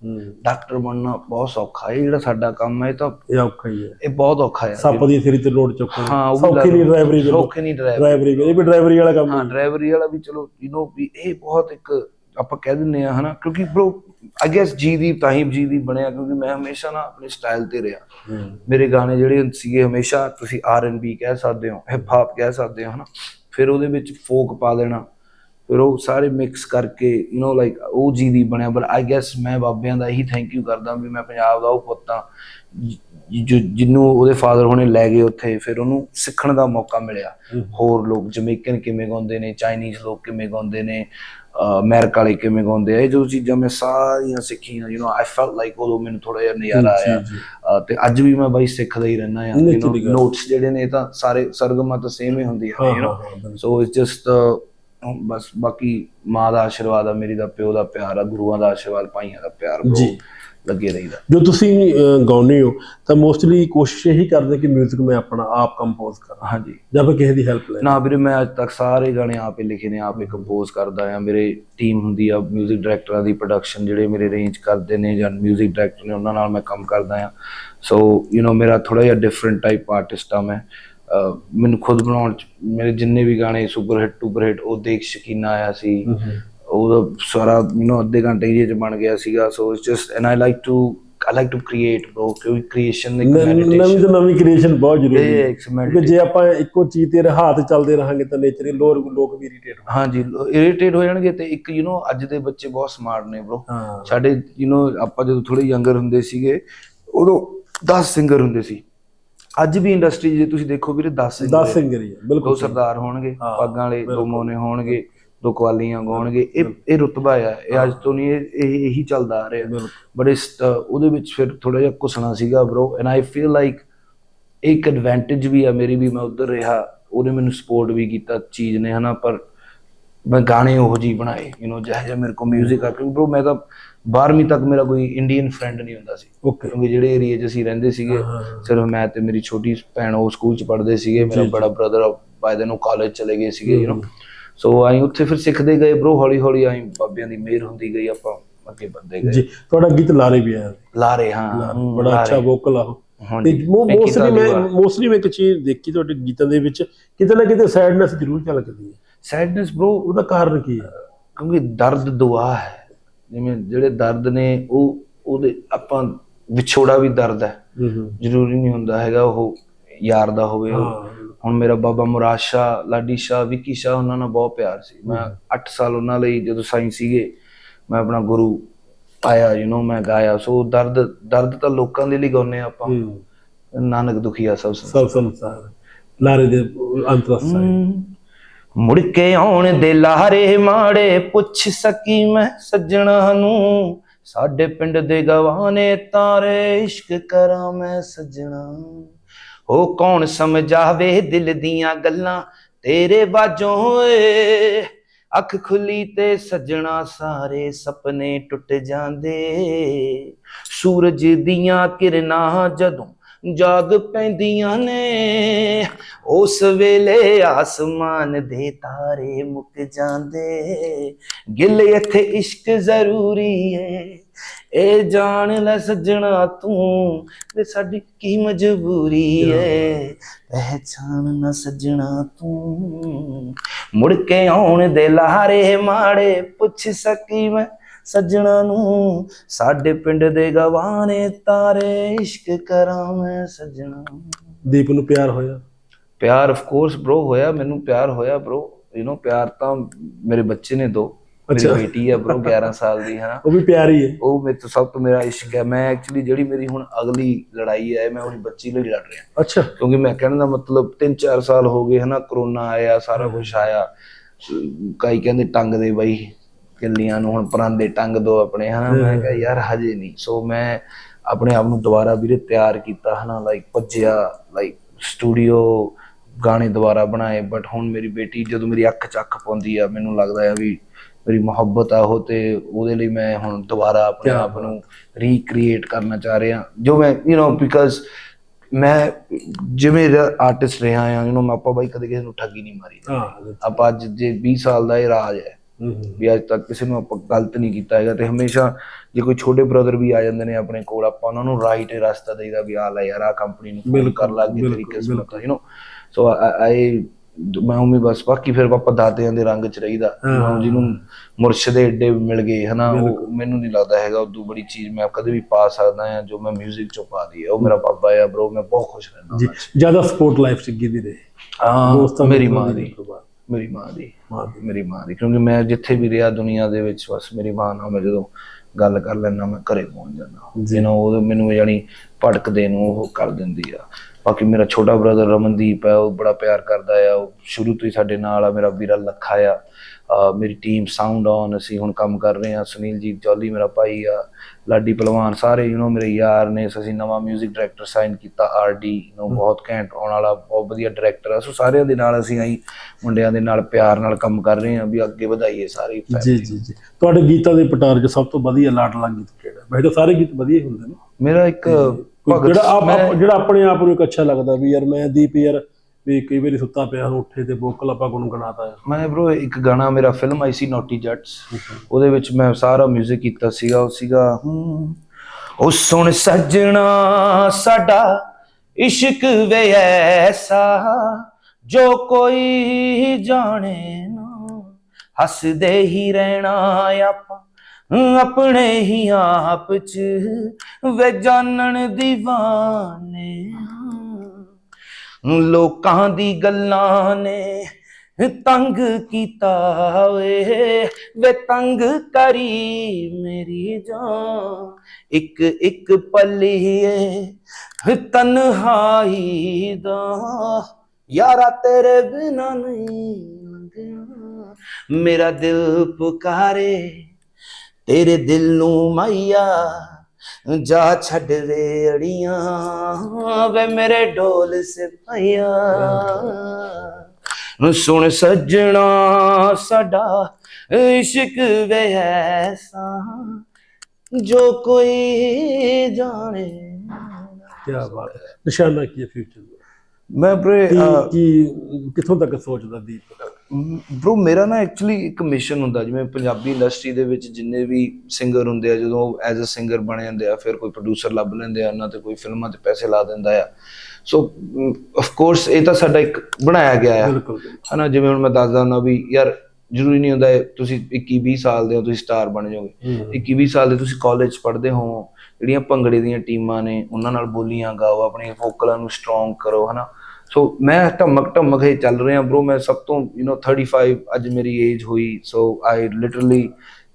ਡਾਕਟਰ ਬਣਨਾ ਬਹੁਤ ਸੌਖਾ ਹੈ ਜਿਹੜਾ ਸਾਡਾ ਕੰਮ ਹੈ ਇਹ ਤਾਂ ਇਹ ਔਖਾ ਹੀ ਹੈ। ਇਹ ਬਹੁਤ ਔਖਾ ਹੈ। ਸੱਪ ਦੀ ਸਿਰ ਤੇ ਲੋਡ ਚੁੱਕਣਾ। ਹਾਂ ਸੌਖੀ ਨਹੀਂ ਡਰਾਈਵਰੀ ਸੌਖੇ ਨਹੀਂ ਡਰਾਈਵਰੀ ਇਹ ਵੀ ਡਰਾਈਵਰੀ ਵਾਲਾ ਕੰਮ ਹਾਂ ਡਰਾਈਵਰੀ ਵਾਲਾ ਵੀ ਚਲੋ ਯੂ نو ਵੀ ਇਹ ਬਹੁਤ ਇੱਕ ਆਪਾਂ ਕਹਿ ਦਿੰਦੇ ਆ ਹਨਾ ਕਿਉਂਕਿ bro ਆਈ ਗੈਸ ਜੀਦੀਪ ਤਾਂ ਹੀ ਜੀਦੀਪ ਬਣਿਆ ਕਿਉਂਕਿ ਮੈਂ ਹਮੇਸ਼ਾ ਨਾ ਆਪਣੇ ਸਟਾਈਲ ਤੇ ਰਿਹਾ। ਹੂੰ। ਮੇਰੇ ਗਾਣੇ ਜਿਹੜੇ ਸੀਗੇ ਹਮੇਸ਼ਾ ਤੁਸੀਂ ਆਰ&ਬੀ ਕਹਿ ਸਕਦੇ ਹੋ ਹਿਪ ਹੌਪ ਕਹਿ ਸਕਦੇ ਹੋ ਹਨਾ ਫਿਰ ਉਹਦੇ ਵਿੱਚ ਫੋਕ ਪਾ ਦੇਣਾ ਫਿਰ ਉਹ ਸਾਰੇ ਮਿਕਸ ਕਰਕੇ ਯੂ نو ਲਾਈਕ ਉਹ ਜੀ ਦੀ ਬਣਿਆ ਪਰ ਆਈ ਗੈਸ ਮੈਂ ਬਾਬਿਆਂ ਦਾ ਇਹੀ ਥੈਂਕ ਯੂ ਕਰਦਾ ਵੀ ਮੈਂ ਪੰਜਾਬ ਦਾ ਉਹ ਪੁੱਤ ਹਾਂ। ਜਿ- ਜੋ ਜਿਹਨੂੰ ਉਹਦੇ ਫਾਦਰ ਹੋਣੇ ਲੈ ਗਏ ਉੱਥੇ ਫਿਰ ਉਹਨੂੰ ਸਿੱਖਣ ਦਾ ਮੌਕਾ ਮਿਲਿਆ ਹੋਰ ਲੋਕ ਜਮੈਕਨ ਕਿਵੇਂ ਗਾਉਂਦੇ ਨੇ ਚਾਈਨੀਜ਼ ਲੋਕ ਕਿਵੇਂ ਗਾਉਂਦੇ ਨੇ ਅਹ ਅਮਰੀਕਾ ਵਾਲੇ ਕਿਵੇਂ ਗਾਉਂਦੇ ਆ ਇਹ ਜੋ ਚੀਜ਼ਾਂ ਮੈਂ ਸਾਰੀਆਂ ਸਿੱਖੀਆਂ you know I felt like ਉਦੋਂ ਮੈਨੂੰ ਥੋੜਾ ਜਿਹਾ ਨਜ਼ਾਰਾ ਜੀ, ਆਇਆ ਜੀ। ਅਹ ਤੇ ਅੱਜ ਵੀ ਮੈਂ ਬਾਈ ਸਿੱਖਦਾ ਹੀ ਰਹਿਣਾ ਆ ਨਿੱਕੀ ਜਿਹੀ ਗੱਲ। ਨੋਟਸ ਜਿਹੜੇ ਨੇ ਇਹ ਤਾਂ ਸਾਰੇ ਸਰਗਮਾਂ ਤਾਂ ਸੇਮ ਹੀ ਹੁੰਦੀਆਂ ਨੇ ਹਾਂ ਯੂ ਹਾਂ نو ਹਾਂ, ਬਿਲਕੁਲ। ਸੋ ਇਟਸ ਜਸਟ ਹੁਣ ਬਸ ਬਾਕੀ ਮਾਂ ਦਾ ਆਸ਼ੀਰਵਾਦ ਆ ਮੇਰੀ ਦਾ ਪਿਓ ਦਾ ਪਿਆਰ ਆ ਗੁਰੂਆਂ ਦਾ ਆਸ਼ੀਰਵਾਦ ਭਾਈਆਂ ਦਾ ਪਿਆਰ bro, ਜੀ। ਲੱਗੇ ਰਹੀਦਾ ਜੋ ਤੁਸੀਂ ਅਹ, ਗਾਉਂਦੇ ਹੋ ਤਾਂ ਮੋਸਟਲੀ ਕੋਸ਼ਿਸ਼ ਇਹੀ ਕਰਦੇ ਕਿ 뮤직 ਮੈਂ ਆਪਣਾ ਆਪ ਕੰਪੋਜ਼ ਕਰਾਂ ਹਾਂਜੀ ਜਾਂ ਫਿਰ ਕਿਸੇ ਦੀ ਹੈਲਪ ਲੈ ਨਾ ਵੀਰੇ ਮੈਂ ਅੱਜ ਤੱਕ ਸਾਰੇ ਗਾਣੇ ਆਪੇ ਲਿਖੇ ਨੇ ਆਪੇ ਕੰਪੋਜ਼ ਕਰਦਾ ਆ ਮੇਰੇ ਟੀਮ ਹੁੰਦੀ ਆ 뮤직 ਡਾਇਰੈਕਟਰਾਂ ਦੀ ਪ੍ਰੋਡਕਸ਼ਨ ਜਿਹੜੇ ਮੇਰੇ ਅਰੇਂਜ ਕਰਦੇ ਨੇ ਜਾਂ 뮤직 ਡਾਇਰੈਕਟਰ ਨੇ ਉਹਨਾਂ ਨਾਲ ਮੈਂ ਕੰਮ ਕਰਦਾ ਆ ਸੋ ਯੂ نو ਮੇਰਾ ਥੋੜਾ ਜਿਹਾ ਡਿਫਰੈਂਟ ਟਾਈਪ ਆਰਟਿਸਟ ਆ ਮੈਂ ਅਹ ਮੈਨੂੰ ਖੁਦ ਬਣਾਉਣ ਚ ਮੇਰੇ ਜਿੰਨੇ ਵੀ ਗਾਣੇ ਸੁਪਰ ਹਿੱਟ ਟੂਪਰ ਹਿੱਟ ਉਹ ਦੇਖ ਸ਼ਕੀਨਾ ਆਇਆ ਸੀ ਉਹ ਸਾਰਾ ਯੂ نو ਅੱਧੇ ਘੰਟੇ ਦੇ ਵਿੱਚ ਬਣ ਗਿਆ ਸੀਗਾ so it's just and I like to I like to create bro ਕਿਉਂਕਿ ਕ੍ਰੀਏਸ਼ਨ ਇੱਕ ਮੈਡੀਟੇਸ਼ਨ ਨਵੀਂ ਤੋਂ ਨਵੀਂ ਕ੍ਰੀਏਸ਼ਨ ਬਹੁਤ ਜ਼ਰੂਰੀ ਹੈ। ਕਿਉਂਕਿ ਜੇ ਆਪਾਂ ਇੱਕੋ ਚੀਜ਼ ਤੇ ਰਹਾਤ ਚੱਲਦੇ ਰਹਾਂਗੇ ਤਾਂ ਨੇਚਰਲੀ ਲੋਰ ਲੋਕ ਵੀ ਇਰੀਟੇਟ ਹੋ ਹਾਂਜੀ ਇਰੀਟੇਟ ਹੋ ਜਾਣਗੇ ਤੇ ਇੱਕ ਯੂ نو ਅੱਜ ਦੇ ਬੱਚੇ ਬਹੁਤ ਸਮਾਰਟ ਨੇ ਬ్రో ਸਾਡੇ ਯੂ نو ਆਪਾਂ ਜਦੋਂ ਥੋੜੇ ਯੰਗਰ ਹੁੰਦੇ ਸੀਗੇ ਉਦੋਂ 10 ਸਿੰਗਰ ਹੁੰਦੇ ਸੀ। ਅੱਜ ਵੀ ਇੰਡਸਟਰੀ ਜੇ ਤੁਸੀਂ ਦੇਖੋ ਵੀਰੇ 10 ਸਿੰਗਰ ਹੀ ਬਿਲਕੁਲ ਸਰਦਾਰ ਹੋਣਗੇ ਪੱਗਾਂ ਵਾਲੇ ਦੋ ਮੋਨੇ ਹੋਣਗੇ। ਦੋ ਕਵਾਲੀਆਂ ਗਾਉਣਗੇ। ਇਹ ਇਹ ਰੁਤਬਾ ਆ। ਇਹ ਅੱਜ ਤੋਂ ਨਹੀਂ ਇਹ ਇਹੀ ਚੱਲਦਾ ਆ ਰਿਹਾ। ਬਟ ਇਸ ਉਹਦੇ ਵਿੱਚ ਫਿਰ ਥੋੜਾ ਜਿਹਾ ਕੁਸਣਾ ਸੀਗਾ bro and I feel like ਇੱਕ ਐਡਵਾਂਟੇਜ ਵੀ ਆ ਮੇਰੀ ਵੀ ਮੈਂ ਉੱਧਰ ਰਿਹਾ। ਉਹਨੇ ਮੈਨੂੰ ਸਪੋਰਟ ਵੀ ਕੀਤਾ ਚੀਜ਼ ਨੇ ਹਨਾ। ਪਰ ਮੈਂ ਗਾਣੇ ਉਹ ਜੀ ਬਣਾਏ ਯੂ نو ਜਿਹੜਾ ਜਿਹੜਾ ਮੇਰੇ ਕੋ ਮਿਊਜ਼ਿਕ ਆ। ਕਿਉਂਕਿ ਬ్రో ਮੈਂ ਤਾਂ 12ਵੀਂ ਤੱਕ ਮੇਰਾ ਕੋਈ ਇੰਡੀਅਨ ਫਰੈਂਡ ਨਹੀਂ ਹੁੰਦਾ ਸੀ। ਕਿਉਂਕਿ ਜਿਹੜੇ ਏਰੀਆ 'ਚ ਅਸੀਂ ਰਹਿੰਦੇ ਸੀਗੇ ਸਿਰਫ ਮੈਂ ਤੇ ਮੇਰੀ ਛੋਟੀ ਭੈਣ ਉਹ ਸਕੂਲ 'ਚ ਪੜ੍ਹਦੇ ਸੀਗੇ। ਮੇਰਾ ਬੜਾ ਬ੍ਰਦਰ ਬਾਏ ਦਿਨ ਉਹ ਕਾਲਜ ਚਲੇ ਗਏ ਸੀਗੇ ਯੂ نو ਸੋ ਆਈ ਉੱਥੇ ਫਿਰ ਸਿੱਖਦੇ ਗਏ ਬ్రో ਹੌਲੀ ਹੌਲੀ ਆਈ ਬਾਬਿਆਂ ਦੀ ਮਿਹਰ ਹੁੰਦੀ ਗਈ ਆਪਾਂ ਅੱਗੇ ਵੱਧਦੇ ਗਏ। ਜੀ ਤੁਹਾਡਾ ਗੀਤ ਲਾਰੇ ਵੀ ਹੈ। ਲਾਰੇ ਹਾਂ ਬੜਾ ਅੱਛਾ ਵੋਕਲ ਆ ਤੇ ਮੋਸਟਲੀ ਮੈਂ ਮੋਸਟਲੀ ਮੈਂ ਇੱਕ ਚੀਜ਼ ਦੇਖੀ ਤੁਹਾਡੇ ਗੀਤਾਂ ਦੇ ਵਿੱਚ ਕਿਤੇ ਨਾ ਕਿਤੇ ਸੈਡਨੈਸ ਜ਼ਰੂਰ ਝਲਕਦੀ ਹੈ। ਸੈਡਨੈਸ ਬ్రో ਉਹਦਾ ਕਾਰਨ ਕੀ ਹੈ? ਕਿਉਂਕਿ ਦਰਦ ਦੁਆ ਹੈ। ਜਿਵੇਂ ਜਿਹੜੇ ਦਰਦ ਨੇ ਉਹ ਉਹਦੇ ਆਪਾਂ ਵਿਛੋੜਾ ਵੀ ਦਰਦ ਹੈ। ਜ਼ਰੂਰੀ ਨਹੀਂ ਹੁੰਦਾ ਹੈਗਾ ਉਹ ਯਾਰ ਦਾ ਹੋਵੇ ਉਹ ਹੁਣ ਮੇਰਾ ਬਾਬਾ ਮੁਰਾਦ ਸ਼ਾਹ ਲਾਡੀ ਸ਼ਾਹ ਵਿੱਕੀ ਸ਼ਾਹ ਉਹਨਾਂ ਨਾਲ ਬਹੁਤ ਪਿਆਰ ਸੀ। ਮੈਂ 8 ਸਾਲ ਉਹਨਾਂ ਲਈ ਜਦੋਂ ਸਾਈਂ ਸੀਗੇ ਮੈਂ ਆਪਣਾ ਗੁਰੂ ਆਇਆ ਯੂ نو ਮੈਂ ਗਾਇਆ। ਸੋ ਦਰਦ ਦਰਦ ਤਾਂ ਲੋਕਾਂ ਦੇ ਲਈ ਗਾਉਂਦੇ ਹਾਂ ਆਪਾਂ। ਨਾਨਕ ਦੁਖੀਆ ਸਭ ਸੰਸਾਰ। ਸਭ ਸੰਸਾਰ। ਲਾਰੇ ਦੇ ਅੰਤਰਸਾ ਮੁੜ ਕੇ ਆਉਣ ਦੇ ਲਾਰੇ ਮਾੜੇ ਪੁੱਛ ਸਕੀ ਮੈਂ ਸੱਜਣਾ ਨੂੰ। ਸਾਡੇ ਪਿੰਡ ਦੇ ਗਵਾਨੇ ਤਾਰੇ ਇਸ਼ਕ ਕਰਾਂ ਮੈਂ ਸੱਜਣਾ। ਉਹ ਕੌਣ ਸਮਝਾਵੇ ਦਿਲ ਦੀਆਂ ਗੱਲਾਂ? ਤੇਰੇ ਬਾਝੋਂ ਓਏ ਅੱਖ ਖੁੱਲੀ ਤੇ ਸੱਜਣਾ ਸਾਰੇ ਸੁਪਨੇ ਟੁੱਟ ਜਾਂਦੇ। ਸੂਰਜ ਦੀਆਂ ਕਿਰਨਾਂ ਜਦੋਂ ਜਾਗ ਪੈਂਦੀਆਂ ਨੇ, ਉਸ ਵੇਲੇ ਆਸਮਾਨ ਦੇ ਤਾਰੇ ਮੁੱਕ ਜਾਂਦੇ। ਗਿੱਲ ਇੱਥੇ ਇਸ਼ਕ ਜ਼ਰੂਰੀ ਏ। ਇਹ ਜਾਣ ਲੈ ਸੱਜਣਾ ਤੂੰ ਤੇ ਸਾਡੀ ਕੀ ਮਜਬੂਰੀ ਏ? ਪਹਿਚਾਨ ਨਾ ਸੱਜਣਾ ਤੂੰ। ਮੁੜ ਕੇ ਆਉਣ ਦੇ ਲਾਰੇ ਮਾੜੇ ਪੁੱਛ ਸਕੀ ਮੈਂ ਸੱਜਣਾ ਨੂੰ। ਸਾਡੇ ਪਿੰਡ ਦੇ ਗਵਾਨੇ ਤਾਰੇ ਇਸ਼ਕ ਕਰਾਂ ਮੈਂ ਸੱਜਣਾ। ਦੀਪ ਨੂੰ ਪਿਆਰ ਹੋਇਆ? ਪਿਆਰ ਆਫ ਕੋਰਸ ਬ్రో ਹੋਇਆ ਮੈਨੂੰ ਪਿਆਰ ਹੋਇਆ ਬ్రో ਯੂ نو ਪਿਆਰ ਤਾਂ ਮੇਰੇ ਬੱਚੇ ਨੇ ਦੋ। ਮੇਰੀ ਅੱਛਾ। ਬੇਟੀ ਆ ਬ్రో 11 ਸਾਲ ਦੀ ਹੈ ਉਹ ਵੀ ਪਿਆਰ ਹੀ। ਉਹ ਮੇਰੇ ਤੋਂ ਸਭ ਤੋਂ ਮੇਰਾ ਇਸ਼ਕ ਹੈ। ਮੈਂ ਐਕਚੁਅਲੀ ਜਿਹੜੀ ਮੇਰੀ ਹੁਣ ਅਗਲੀ ਲੜਾਈ ਹੈ ਮੈਂ ਆਪਣੀ ਬੱਚੀ ਲਈ ਲੜ ਰਿਹਾ। ਅੱਛਾ। ਕਿਉਂਕਿ ਮੈਂ ਕਹਿਣ ਦਾ ਮਤਲਬ 3-4 ਸਾਲ ਹੋ ਗਏ ਹਨਾ ਕਰੋਨਾ ਆਇਆ ਸਾਰਾ ਕੁਝ ਆਇਆ। ਕਈ ਕਹਿੰਦੇ ਟੰਗ ਦੇ ਬਾਈ ਕਿੱਲੀਆਂ ਨੂੰ ਹੁਣ ਪਰਾਂਦੇ ਟੰਗ ਦੋ ਆਪਣੇ ਹਨਾ। ਮੈਂ ਕਿਹਾ ਯਾਰ ਹਜੇ ਨਹੀਂ। ਸੋ ਮੈਂ ਆਪਣੇ ਆਪ ਨੂੰ ਦੁਬਾਰਾ ਵੀਰੇ ਤਿਆਰ ਕੀਤਾ ਹਨਾ ਲਾਈਕ ਭੱਜਿਆ ਲਾਈਕ ਸਟੂਡੀਓ ਗਾਣੇ ਦੁਬਾਰਾ ਬਣਾਏ। ਬਟ ਹੁਣ ਮੇਰੀ ਬੇਟੀ ਜਦੋਂ ਮੇਰੀ ਅੱਖ ਚ ਅੱਖ ਪਾਉਂਦੀ ਆ ਮੈਨੂੰ ਲੱਗਦਾ ਹੈ ਵੀ ਮੇਰੀ ਮੁਹੱਬਤ ਆ ਉਹ ਤੇ ਉਹਦੇ ਲਈ ਮੈਂ ਹੁਣ ਦੁਬਾਰਾ ਆਪਣੇ ਕਿਆ ਆਪ ਨੂੰ ਰੀਕ੍ਰੀਏਟ ਕਰਨਾ ਚਾਹ ਰਿਹਾ ਜੋ ਮੈਂ ਯੂ نو ਬਿਕਾਜ਼ ਮੈਂ ਜਿਵੇਂ ਆਰਟਿਸਟ ਰਿਹਾ ਆ ਯੂ نو ਆਪਾਂ ਬਾਈ ਕਦੇ ਕਿਸੇ ਨੂੰ ਠੱਗੀ ਨਹੀਂ ਮਾਰੀ ਹਾਂ ਆਪਾਂ ਅੱਜ ਜੇ 20 ਸਾਲ ਦਾ ਇਹ ਰਾਜ ਹੈ ਹੂੰ ਹੂੰ ਵੀ ਅੱਜ ਤੱਕ ਕਿਸੇ ਨੂੰ ਆਪਾਂ ਗਲਤ ਨਹੀਂ ਕੀਤਾ ਹੈਗਾ ਤੇ ਹਮੇਸ਼ਾ ਜੇ ਕੋਈ ਛੋਟੇ ਬ੍ਰਦਰ ਵੀ ਆ ਜਾਂਦੇ ਨੇ ਆਪਣੇ ਕੋਲ ਆਪਾਂ ਉਹਨਾਂ ਨੂੰ ਰਾਈਟ ਰਸਤਾ ਦੇਈਦਾ ਵੀ ਆ ਲੈ ਯਾਰ ਆ ਕੰਪਨੀ ਨੂੰ ਫੋਨ ਕਰ ਲਾ ਅੱਗੇ ਤੇਰੀ ਬਿਲਕੁਲ, ਕਿਸਮਤ ਹੈ ਯੂ نو ਸੋ ਆਈ ਮੈਂ ਉਮੀ ਬਸ ਬਾਕੀ ਫਿਰ ਪਾਪਾ ਦਾਦਿਆਂ ਦੇ ਰੰਗ 'ਚ ਰਹੀਦਾ। ਜੀ ਨੂੰ ਮੁਰਸ਼ਿਦੇ ਏਡੇ ਮਿਲ ਗਏ ਹਨਾ ਉਹ ਮੈਨੂੰ ਨਹੀਂ ਲੱਗਦਾ ਹੈਗਾ ਉਦੋਂ ਬੜੀ ਚੀਜ਼ ਮੈਂ ਕਦੇ ਵੀ ਪਾ ਸਕਦਾ ਆ ਜੋ ਮੈਂ 뮤직 'ਚੋਂ ਪਾ ਦੀ ਉਹ ਮੇਰਾ ਪਾਪਾ ਆ ਬ్రో ਮੈਂ ਬਹੁਤ ਖੁਸ਼ ਰਹਿੰਦਾ ਜੀ ਜ਼ਿਆਦਾ ਸਪੋਰਟ ਲਾਈਫ ਸਿੱਗੀ ਦੀ ਰਹੇ? ਹਾਂ ਮੇਰੀ ਮਾਂ ਦੀ ਮੇਰੀ ਮਾਂ ਦੀ। ਮੇਰੀ ਮਾਂ ਦੀ। ਕਿਉਂਕਿ ਮੈਂ ਜਿੱਥੇ ਵੀ ਰਿਹਾ ਦੁਨੀਆ ਦੇ ਵਿੱਚ ਬਸ ਮੇਰੀ ਮਾਂ ਨਾਲ ਮੈਂ ਜਦੋਂ ਗੱਲ ਕਰ ਲੈਣਾ ਮੈਂ ਘਰੇ ਪਹੁੰਚ ਜਾਂਦਾ। ਜਿਨ੍ਹਾਂ ਉਹ ਮੈਨੂੰ ਯਾਨੀ ਭਟਕਦੇ ਨੂੰ ਉਹ ਕਰ ਦਿੰਦੀ ਆ। ਬਾਕੀ ਮੇਰਾ ਛੋਟਾ ਬ੍ਰਦਰ ਰਮਨਦੀਪ ਹੈ ਉਹ ਬੜਾ ਪਿਆਰ ਕਰਦਾ ਆ ਉਹ ਸ਼ੁਰੂ ਤੋਂ ਹੀ ਸਾਡੇ ਨਾਲ ਆ ਮੇਰਾ ਵੀਰਾ ਲੱਖਾ ਆ ਅਹ ਮੇਰੀ ਟੀਮ ਸਾਊਂਡ ਔਨ ਅਸੀਂ ਹੁਣ ਕੰਮ ਕਰ ਰਹੇ ਆ ਸੁਨੀਲਜੀਤ ਜੌਲੀ ਮੇਰਾ ਭਾਈ ਆ ਲਾਡੀ ਪਹਿਲਵਾਨ ਸਾਰੇ ਯੂ نو ਮੇਰੇ ਯਾਰ ਨੇ ਅਸੀਂ ਨਵਾਂ 뮤직 ਡਾਇਰੈਕਟਰ ਸਾਈਨ ਕੀਤਾ ਆਰਡੀ ਯੂ نو ਬਹੁਤ ਘੈਂਟ ਆਉਣ ਵਾਲਾ ਬਹੁਤ ਵਧੀਆ ਡਾਇਰੈਕਟਰ ਆ ਸੋ ਸਾਰਿਆਂ ਦੇ ਨਾਲ ਅਸੀਂ ਆਈ ਮੁੰਡਿਆਂ ਦੇ ਨਾਲ ਪਿਆਰ ਨਾਲ ਕੰਮ ਕਰ ਰਹੇ ਆ ਵੀ ਅੱਗੇ ਵਧਾਈਏ ਸਾਰੀ ਜੀ ਜੀ ਜੀ ਤੁਹਾਡੇ ਗੀਤਾਂ ਦੇ ਪਟਾਰ 'ਚ ਸਭ ਤੋਂ ਵਧੀਆ ਲਾਡਲਾ ਗੀਤ ਕਿਹੜਾ ਵੈਸੇ ਤਾਂ ਸਾਰੇ ਗੀਤ ਵਧੀਆ ਹੀ ਹੁੰਦੇ ਨੇ ਮੇਰਾ ਇੱਕ ਕੋਈ ਭਗਤ ਜਿਹੜਾ ਆਪ ਜਿਹੜਾ ਆਪਣੇ ਆਪ ਨੂੰ ਇੱਕ ਅੱਛਾ ਲੱਗਦਾ ਵੀ ਯਾਰ ਮੈਂ ਦੀਪ ਯਾਰ ਵੀ ਕਈ ਵਾਰੀ ਸੁੱਤਾ ਪਿਆ ਹਾਂ ਉੱਠੇ ਤੇ ਬੋਕਲ ਆਪਾਂ ਗੁਣ ਗਣਾਤਾ ਮੈਂ ਬ్రో ਇੱਕ ਗਾਣਾ ਮੇਰਾ ਫਿਲਮ ਆਈ ਸੀ ਨੋਟੀ ਜੱਟਸ ਉਹਦੇ ਵਿੱਚ ਮੈਂ ਸਾਰਾ 뮤직 ਕੀਤਾ ਸੀਗਾ ਉਹ ਸੀਗਾ ਉਹ ਸੁਣ ਸੱਜਣਾ ਸਾਡਾ ਇਸ਼ਕ ਵੇ ਐਸਾ ਜੋ ਕੋਈ ਜਾਣੇ ਨਾ। ਹੱਸਦੇ ਹੀ ਰਹਿਣਾ ਆਪਾਂ। ਆਪਣੇ ਹੀ ਆਪ ਚ ਵੇ ਜਾਣਨ دیਵਾਨੇ ਲੋਕਾਂ ਦੀ ਗੱਲਾਂ ਨੇ ਤੰਗ ਕੀਤਾ ਵੇ ਵੇ ਤੰਗ ਕਰੀ ਮੇਰੀ ਜਾਨ। ਇੱਕ ਇੱਕ ਪਲੀਏ ਤਨਹਾਈ ਦਾ, ਯਾਰਾ ਤੇਰੇ ਬਿਨਾ ਨਹੀਂ ਲੰਘਣਾ ਮੇਰਾ ਦਿਲ ਪੁਕਾਰੇ ਤੇਰੇ ਦਿਲ ਨੂੰ ਮੈਇਆ ਜਾ ਛੱਡ ਵੇ ਅੜੀਆਂ। ਵੇ ਮੇਰੇ ਢੋਲ ਸਿਪਾਈਆ ਸੁਣ ਸੱਜਣਾ ਸਾਡਾ ਇਸ਼ਕ ਵੇ ਐਸਾ ਜੋ ਕੋਈ ਜਾਣੇ। ਕੀ ਬਾਤ ਹੈ। ਨਿਸ਼ਾਨਾ ਕੀ ਹੈ ਫਿਊਚਰ ਦਾ? ਮੈਂ ਬਰੇ ਕੀ ਕੀ ਕਿੱਥੋਂ ਤੱਕ ਸੋਚਦਾ ਦੀਪ? ਬ్రో ਮੇਰਾ ਨਾ ਐਕਚੁਅਲੀ ਇੱਕ ਮਿਸ਼ਨ ਹੁੰਦਾ ਜਿਵੇਂ ਪੰਜਾਬੀ ਇੰਡਸਟਰੀ ਦੇ ਵਿੱਚ ਜਿੰਨੇ ਵੀ ਸਿੰਗਰ ਹੁੰਦੇ ਆ ਜਦੋਂ ਐਜ਼ ਅ ਸਿੰਗਰ ਬਣ ਜਾਂਦੇ ਆ ਫਿਰ ਕੋਈ ਪ੍ਰੋਡਿਊਸਰ ਲੱਭ ਲੈਂਦੇ ਆ ਉਹਨਾਂ ਤੇ ਕੋਈ ਫਿਲਮਾਂ ਤੇ ਪੈਸੇ ਲਾ ਦਿੰਦਾ ਆ। ਸੋ ਆਫ ਕੋਰਸ ਇਹ ਤਾਂ ਸਾਡਾ ਇੱਕ ਬਣਾਇਆ ਗਿਆ ਆ। ਹਨਾ ਜਿਵੇਂ ਹੁਣ ਮੈਂ ਦੱਸਦਾ ਹੁੰਦਾ ਵੀ ਯਾਰ ਜ਼ਰੂਰੀ ਨਹੀਂ ਹੁੰਦਾ ਤੁਸੀਂ 21 20 ਸਾਲ ਦੇ ਹੋ ਤੁਸੀਂ ਸਟਾਰ ਬਣ ਜਾਓਗੇ। ਹੂੰ। 21 20 ਸਾਲ ਦੇ ਤੁਸੀਂ ਕਾਲਜ ਪੜ੍ਹਦੇ ਹੋ ਜਿਹੜੀਆਂ ਭੰਗੜੇ ਦੀਆਂ ਟੀਮਾਂ ਨੇ ਉਹਨਾਂ ਨਾਲ ਬੋਲੀਆਂ ਗਾਓ ਆਪਣੀ ਵੋਕਲਾਂ ਨੂੰ ਸਟਰੋਂਗ ਕਰੋ ਹਨਾ। ਸੋ ਮੈਂ ਧਮਕ ਧਮਕ ਹੀ ਚੱਲ ਰਿਹਾ ਬ్రో ਮੈਂ ਸਭ ਤੋਂ ਯੂ نو 35 ਅੱਜ ਮੇਰੀ ਏਜ ਹੋਈ ਸੋ ਆਈ ਲਿਟਰਲੀ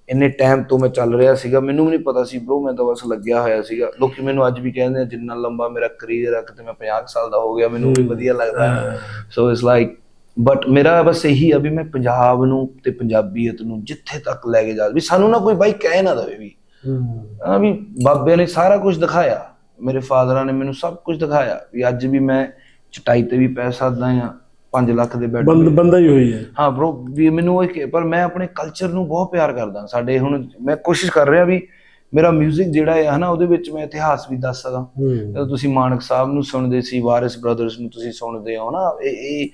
ਇੰਨੇ ਟਾਈਮ ਤੋਂ ਮੈਂ ਚੱਲ ਰਿਹਾ ਸੀਗਾ ਮੈਨੂੰ ਵੀ ਨਹੀਂ ਪਤਾ ਸੀ ਬ్రో ਮੈਂ ਤਾਂ ਬਸ ਲੱਗਿਆ ਹੋਇਆ ਸੀਗਾ। ਲੋਕੀ ਮੈਨੂੰ ਅੱਜ ਵੀ ਕਹਿੰਦੇ ਆ ਜਿੰਨਾ ਲੰਬਾ ਮੇਰਾ ਕਰੀਅਰ ਆ ਕਿਤੇ ਮੈਂ 50 ਸਾਲ ਦਾ ਹੋ ਗਿਆ ਮੈਨੂੰ ਵੀ ਵਧੀਆ ਲੱਗਦਾ। ਸੋ ਇਟਸ ਲਾਈਕ ਬਟ ਮੇਰਾ ਬਸ ਇਹੀ ਆ ਵੀ ਮੈਂ ਪੰਜਾਬ ਨੂੰ ਤੇ ਪੰਜਾਬੀਅਤ ਨੂੰ ਜਿੱਥੇ ਤੱਕ ਲੈ ਕੇ ਜਾ ਵੀ ਸਾਨੂੰ ਨਾ ਕੋਈ ਬਾਈ ਕਹਿ ਨਾ ਦਵੇ ਵੀ। ਹਾਂ। ਵੀ ਬਾਬੇ ਨੇ ਸਾਰਾ ਕੁਝ ਦਿਖਾਇਆ ਮੇਰੇ ਫਾਦਰਾਂ ਨੇ ਮੈਨੂੰ ਸਭ ਕੁਝ ਦਿਖਾਇਆ ਵੀ ਅੱਜ ਵੀ ਮੈਂ ਚਟਾਈ ਤੇ ਵੀ ਪੈ ਸਕਦਾ ਆ 5 ਲੱਖ ਦੇ ਬੈੱਡ ਬੰਦ ਬੰਦਾ ਹੀ ਹੋਈ ਹੈ। ਹਾਂ bro ਵੀ ਮੈਨੂੰ ਇਹ ਪਰ ਮੈਂ ਆਪਣੇ ਕਲਚਰ ਨੂੰ ਬਹੁਤ ਪਿਆਰ ਕਰਦਾ। ਸਾਡੇ ਹੁਣ ਮੈਂ ਕੋਸ਼ਿਸ਼ ਕਰ ਰਿਹਾ ਵੀ ਮੇਰਾ 뮤직 ਜਿਹੜਾ ਹੈ ਹਨਾ ਉਹਦੇ ਵਿੱਚ ਮੈਂ ਇਤਿਹਾਸ ਵੀ ਦੱਸ ਸਕਾਂ। ਜਦੋਂ ਤੁਸੀਂ ਮਾਨਕ ਸਾਹਿਬ ਨੂੰ ਸੁਣਦੇ ਸੀ ਵਾਰਿਸ ਬ੍ਰਦਰਸ ਨੂੰ ਤੁਸੀਂ ਸੁਣਦੇ ਹੋ ਨਾ ਇਹ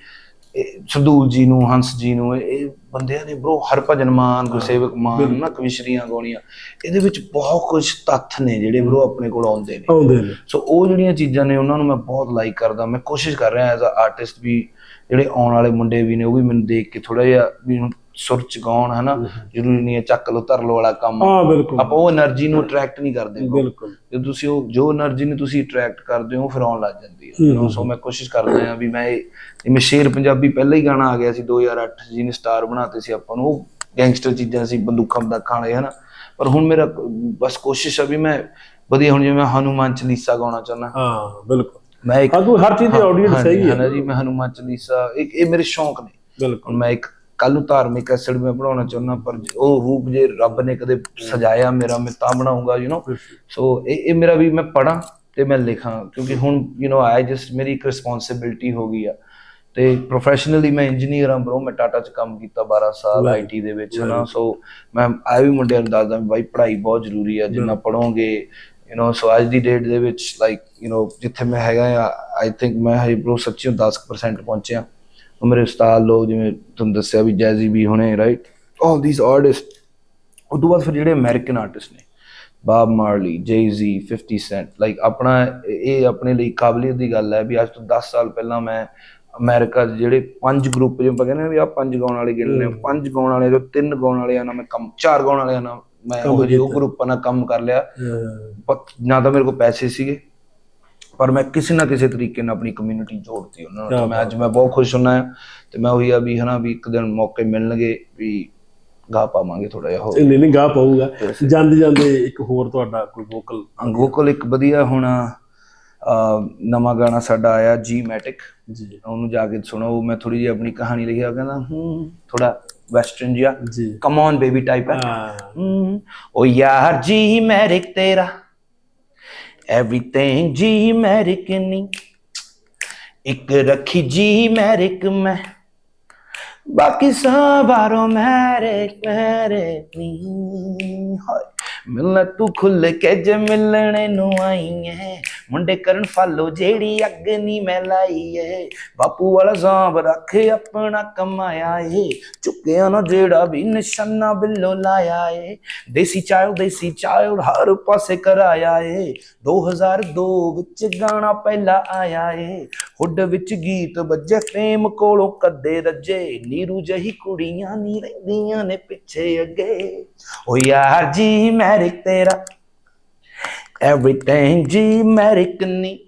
ਸਰਦੂਲ ਜੀ ਨੂੰ ਹੰਸ ਜੀ ਨੂੰ ਇਹ- ਬੰਦਿਆਂ ਨੇ ਬ్రో ਹਰਭਜਨ ਮਾਨ ਗੁਰਸੇਵਕ ਮਾਨ ਨਾ ਕਵਿਸ਼ਰੀਆਂ ਗਾਉਣੀਆਂ। ਇਹਦੇ ਵਿੱਚ ਬਹੁਤ ਕੁਝ ਤੱਥ ਨੇ ਜਿਹੜੇ ਬ్రో ਆਪਣੇ ਕੋਲ ਆਉਂਦੇ ਨੇ। ਆਉਂਦੇ ਨੇ। ਸੋ ਉਹ ਜਿਹੜੀਆਂ ਚੀਜ਼ਾਂ ਨੇ ਉਹਨਾਂ ਨੂੰ ਮੈਂ ਬਹੁਤ ਲਾਈਕ ਕਰਦਾ। ਮੈਂ ਕੋਸ਼ਿਸ਼ ਕਰ ਰਿਹਾ ਐਜ਼ ਅ ਆਰਟਿਸਟ ਵੀ ਜਿਹੜੇ ਆਉਣ ਵਾਲੇ ਮੁੰਡੇ ਵੀ ਨੇ ਉਹ ਵੀ ਮੈਨੂੰ ਦੇਖ ਕੇ ਥੋੜਾ ਜਿਹਾ ਵੀ ਸੁਰ ਚਗਾਉਣ ਹਨਾ? ਜ਼ਰੂਰੀ ਨਹੀਂ ਹੈ ਚੱਕ ਲੋ ਧਰ ਲੋ ਵਾਲਾ ਕੰਮ। ਹਾਂ ਬਿਲਕੁਲ। ਆਪਾਂ ਉਹ એનર્ਜੀ ਨੂੰ ਅਟਰੈਕਟ ਨਹੀਂ ਕਰਦੇ ਬਿਲਕੁਲ। ਜੇ ਤੁਸੀਂ ਉਹ ਜੋ એનર્ਜੀ ਨੂੰ ਤੁਸੀਂ ਅਟਰੈਕਟ ਕਰਦੇ ਹੋ ਫਿਰ ਆਉਣ ਲੱਗ ਜਾਂਦੀ ਹੈ। ਸੋ ਮੈਂ ਕੋਸ਼ਿਸ਼ ਕਰਦਾ ਹਾਂ ਵੀ ਮੈਂ ਇਹ ਮੈਂ ਸ਼ੇਰ ਪੰਜਾਬੀ ਪਹਿਲਾ ਹੀ ਗਾਣਾ ਆ ਗਿਆ ਸੀ 2008 ਜਿਹਨੇ ਸਟਾਰ ਬਣਾਤੇ ਸੀ ਆਪਾਂ ਨੂੰ ਉਹ ਗੈਂਗਸਟਰ ਚੀਜ਼ਾਂ ਸੀ ਬੰਦੂਕਾਂ ਦਾ ਖਾਣੇ ਹਨਾ? ਪਰ ਹੁਣ ਮੇਰਾ ਬਸ ਕੋਸ਼ਿਸ਼ ਹੈ ਵੀ ਮੈਂ ਵਧੀਆ ਹੁਣ ਜਿਵੇਂ ਹਨੂਮਾਨ ਚਾਲੀਸਾ ਗਾਉਣਾ ਚਾਹੁੰਦਾ। ਹਾਂ ਬਿਲਕੁਲ। ਮੈਂ ਇੱਕ ਹਰ ਚੀਜ਼ ਦੀ ਆਡੀਅੰਸ ਹੈਗੀ ਹੈ ਨਾ ਜੀ ਮੈਂ ਹਨੂਮਾਨ ਚਲੀਸਾ ਇੱਕ ਇਹ ਮੇਰੇ ਸ਼ੌਂਕ ਨੇ। ਬਿਲਕੁਲ। ਮੈਂ ਇੱਕ ਕੱਲ ਨੂੰ ਧਾਰਮਿਕ ਐਸਡ ਮੈਂ ਬਣਾਉਣਾ ਚਾਹੁੰਦਾ ਪਰ ਉਹ ਰੂਪ ਜੇ ਰੱਬ ਨੇ ਕਦੇ ਸਜਾਇਆ ਮੇਰਾ ਮੈਂ ਤਾਂ ਬਣਾਉਂਗਾ ਯੂ نو ਸੋ ਇਹ ਇਹ ਮੇਰਾ ਵੀ ਮੈਂ ਪੜਾਂ ਤੇ ਮੈਂ ਲਿਖਾਂ ਕਿਉਂਕਿ ਹੁਣ ਯੂ نو ਆਈ ਜਸਟ ਮੇਰੀ ਇੱਕ ਰਿਸਪੌਂਸਿਬਿਲਟੀ ਹੋ ਗਈ ਆ। ਤੇ ਪ੍ਰੋਫੈਸ਼ਨਲੀ ਮੈਂ ਇੰਜੀਨੀਅਰ ਹਾਂ ਬ్రో ਮੈਂ ਟਾਟਾ 'ਚ ਕੰਮ ਕੀਤਾ 12 ਸਾਲ ਆਈਟੀ ਦੇ ਵਿੱਚ ਨਾ ਸੋ ਮੈਂ ਆ ਵੀ ਮੁੰਡਿਆਂ ਨੂੰ ਦੱਸਦਾ ਬਾਈ ਪੜ੍ਹਾਈ ਬਹੁਤ ਜ਼ਰੂਰੀ ਆ ਜਿੰਨਾ ਪੜੋਗੇ ਯੂ نو ਸੋ ਅੱਜ ਦੀ ਡੇਟ ਦੇ ਵਿੱਚ ਲਾਈਕ ਯੂ نو ਜਿੱਥੇ ਮੈਂ ਹੈਗਾ ਆ ਆਈ ਥਿੰਕ ਮੈਂ ਹੈ ਬ్రో ਸੱਚੀ 10% ਪਹੁੰਚਿਆ। ਉਹ ਮੇਰੇ ਉਸਤਾਦ ਲੋਕ ਜਿਵੇਂ ਤੁਹਾਨੂੰ ਦੱਸਿਆ ਵੀ ਜੈਜ਼ੀ ਵੀ ਹੁਣੇ ਰਾਈਟ ਆਲ ਥੀਸ ਆਰਟਿਸਟ ਉਹ ਤੋਂ ਬਾਅਦ ਫਿਰ ਜਿਹੜੇ ਅਮਰੀਕਨ ਆਰਟਿਸਟ ਨੇ ਬਾਬ ਮਾਰਲੀ ਜੇਜ਼ੀ 50 ਸੈਂਟ ਲਾਈਕ ਆਪਣਾ ਇਹ ਆਪਣੇ ਲਈ ਕਾਬਲੀਅਤ ਦੀ ਗੱਲ ਹੈ ਵੀ ਅੱਜ ਤੋਂ 10 ਸਾਲ ਪਹਿਲਾਂ ਮੈਂ ਅਮਰੀਕਾ 'ਚ ਜਿਹੜੇ ਪੰਜ ਗਰੁੱਪ ਜਿਵੇਂ ਆਪਾਂ ਕਹਿੰਦੇ ਆ ਵੀ ਆ ਪੰਜ ਗਾਉਣ ਵਾਲੇ ਗਿਣਨੇ ਆ, ਪੰਜ ਗਾਉਣ ਵਾਲੇ ਤੋਂ ਤਿੰਨ ਗਾਉਣ ਵਾਲਿਆਂ ਨਾਲ ਮੈਂ ਕੰਮ ਚਾਰ ਗਾਉਣ ਵਾਲਿਆਂ ਨਾਲ ਮੈਂ ਉਹ ਗਰੁੱਪਾਂ ਨਾਲ ਕੰਮ ਕਰ ਲਿਆ। ਨਾ ਤਾਂ ਮੇਰੇ ਕੋਲ ਪੈਸੇ ਸੀਗੇ ਪਰ ਮੈਂ ਕਿਸੇ ਨਾ ਕਿਸੇ ਤਰੀਕੇ ਨਾਲ ਆਪਣੀ ਕਮਿਊਨਿਟੀ ਜੋੜਤੀ ਉਹਨਾਂ ਨਾਲ। ਮੈਂ ਅੱਜ ਮੈਂ ਬਹੁਤ ਖੁਸ਼ ਹੁੰਨਾ ਤੇ ਮੈਂ ਉਹੀ ਆ ਵੀ ਹਨਾ ਵੀ ਇੱਕ ਦਿਨ ਮੌਕੇ ਮਿਲਣਗੇ ਵੀ ਗਾ ਪਾਵਾਂਗੇ ਥੋੜਾ ਜਿਹਾ ਹੋਰ। ਨਹੀਂ ਨਹੀਂ ਗਾ ਪਾਊਗਾ। ਜਾਂਦੇ ਜਾਂਦੇ ਇੱਕ ਹੋਰ ਤੁਹਾਡਾ ਕੋਈ ਵੋਕਲ ਅੰਗੋਕਲ ਇੱਕ ਵਧੀਆ ਹੁਣ ਨਵਾਂ ਗਾਣਾ ਸਾਡਾ ਆਇਆ ਜੀ ਮੈਟਿਕ ਜੀ। ਉਹਨੂੰ ਜਾ ਕੇ ਸੁਣੋ ਉਹ ਮੈਂ ਥੋੜੀ ਜਿਹੀ ਆਪਣੀ ਕਹਾਣੀ ਲਿਖਿਆ ਕਹਿੰਦਾ ਹੂੰ ਥੋੜਾ ਵੈਸਟਰਨ ਜਿਹਾ। ਜੀ। ਕਮ ਔਨ ਬੇਬੀ ਟਾਈਪ ਹੈ। ਉਹ ਯਾਰ ਜੀ ਮੈਰਿਕ ਤੇਰਾ। ਐਵਰੀਥਿੰਗ ਜੀ ਮੈਰਿਕ ਇੱਕ ਰੱਖੀ ਜੀ ਮੈਰਿਕ ਮੈਂ। ਬਾਕੀ ਸਵਾਰੋ ਮੈਰਿਕ ਮੈਰਿਕ ਨੀ। ਹਾਏ, ਮਿਲਣਾ ਤੂੰ ਖੁੱਲ ਕੇ ਜੇ ਮਿਲਣੇ ਨੂੰ ਆਈ ਐ। ਮੁੰਡੇ ਕਰਨ ਫਾਲੋ ਜਿਹੜੀ ਅੱਗ ਨੀ ਮੈਂ ਲਾਈ ਐ ਬਾਪੂ ਵਾਲਾ ਸਾਂਭ ਰੱਖ ਆਪਣਾ ਕਮਾਇਆ ਏ। ਚੁੱਕਿਆ ਨਾ ਜਿਹੜਾ ਵੀ ਨਿਸ਼ਾਨਾ ਬਿੱਲੋ ਲਾਇਆ ਏ। ਦੇਸੀ ਚਾਇਲ ਦੇਸੀ ਚਾਇਲ ਹਰ ਪਾਸੇ ਕਰਾਇਆ ਏ। 2002 ਵਿੱਚ ਗਾਣਾ ਪਹਿਲਾ ਆਇਆ ਏ। ਹੁੱਡ ਵਿੱਚ ਗੀਤ ਵੱਜੇ ਫੇਮ ਕੋਲੋਂ ਕੱਦੇ ਰੱਜੇ। ਨੀਰੂ ਜਹੀ ਕੁੜੀਆਂ ਨੀ ਰਹਿੰਦੀਆਂ ਨੇ ਪਿੱਛੇ ਅੱਗੇ। ਓ ਯਾਰ ਜੀ ਮੈਰਿਕ ਤੇਰਾ Everything G-Matic in me.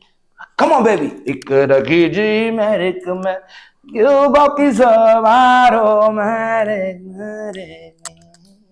Come on, baby. It could have G-Matic man. You bought this automatic.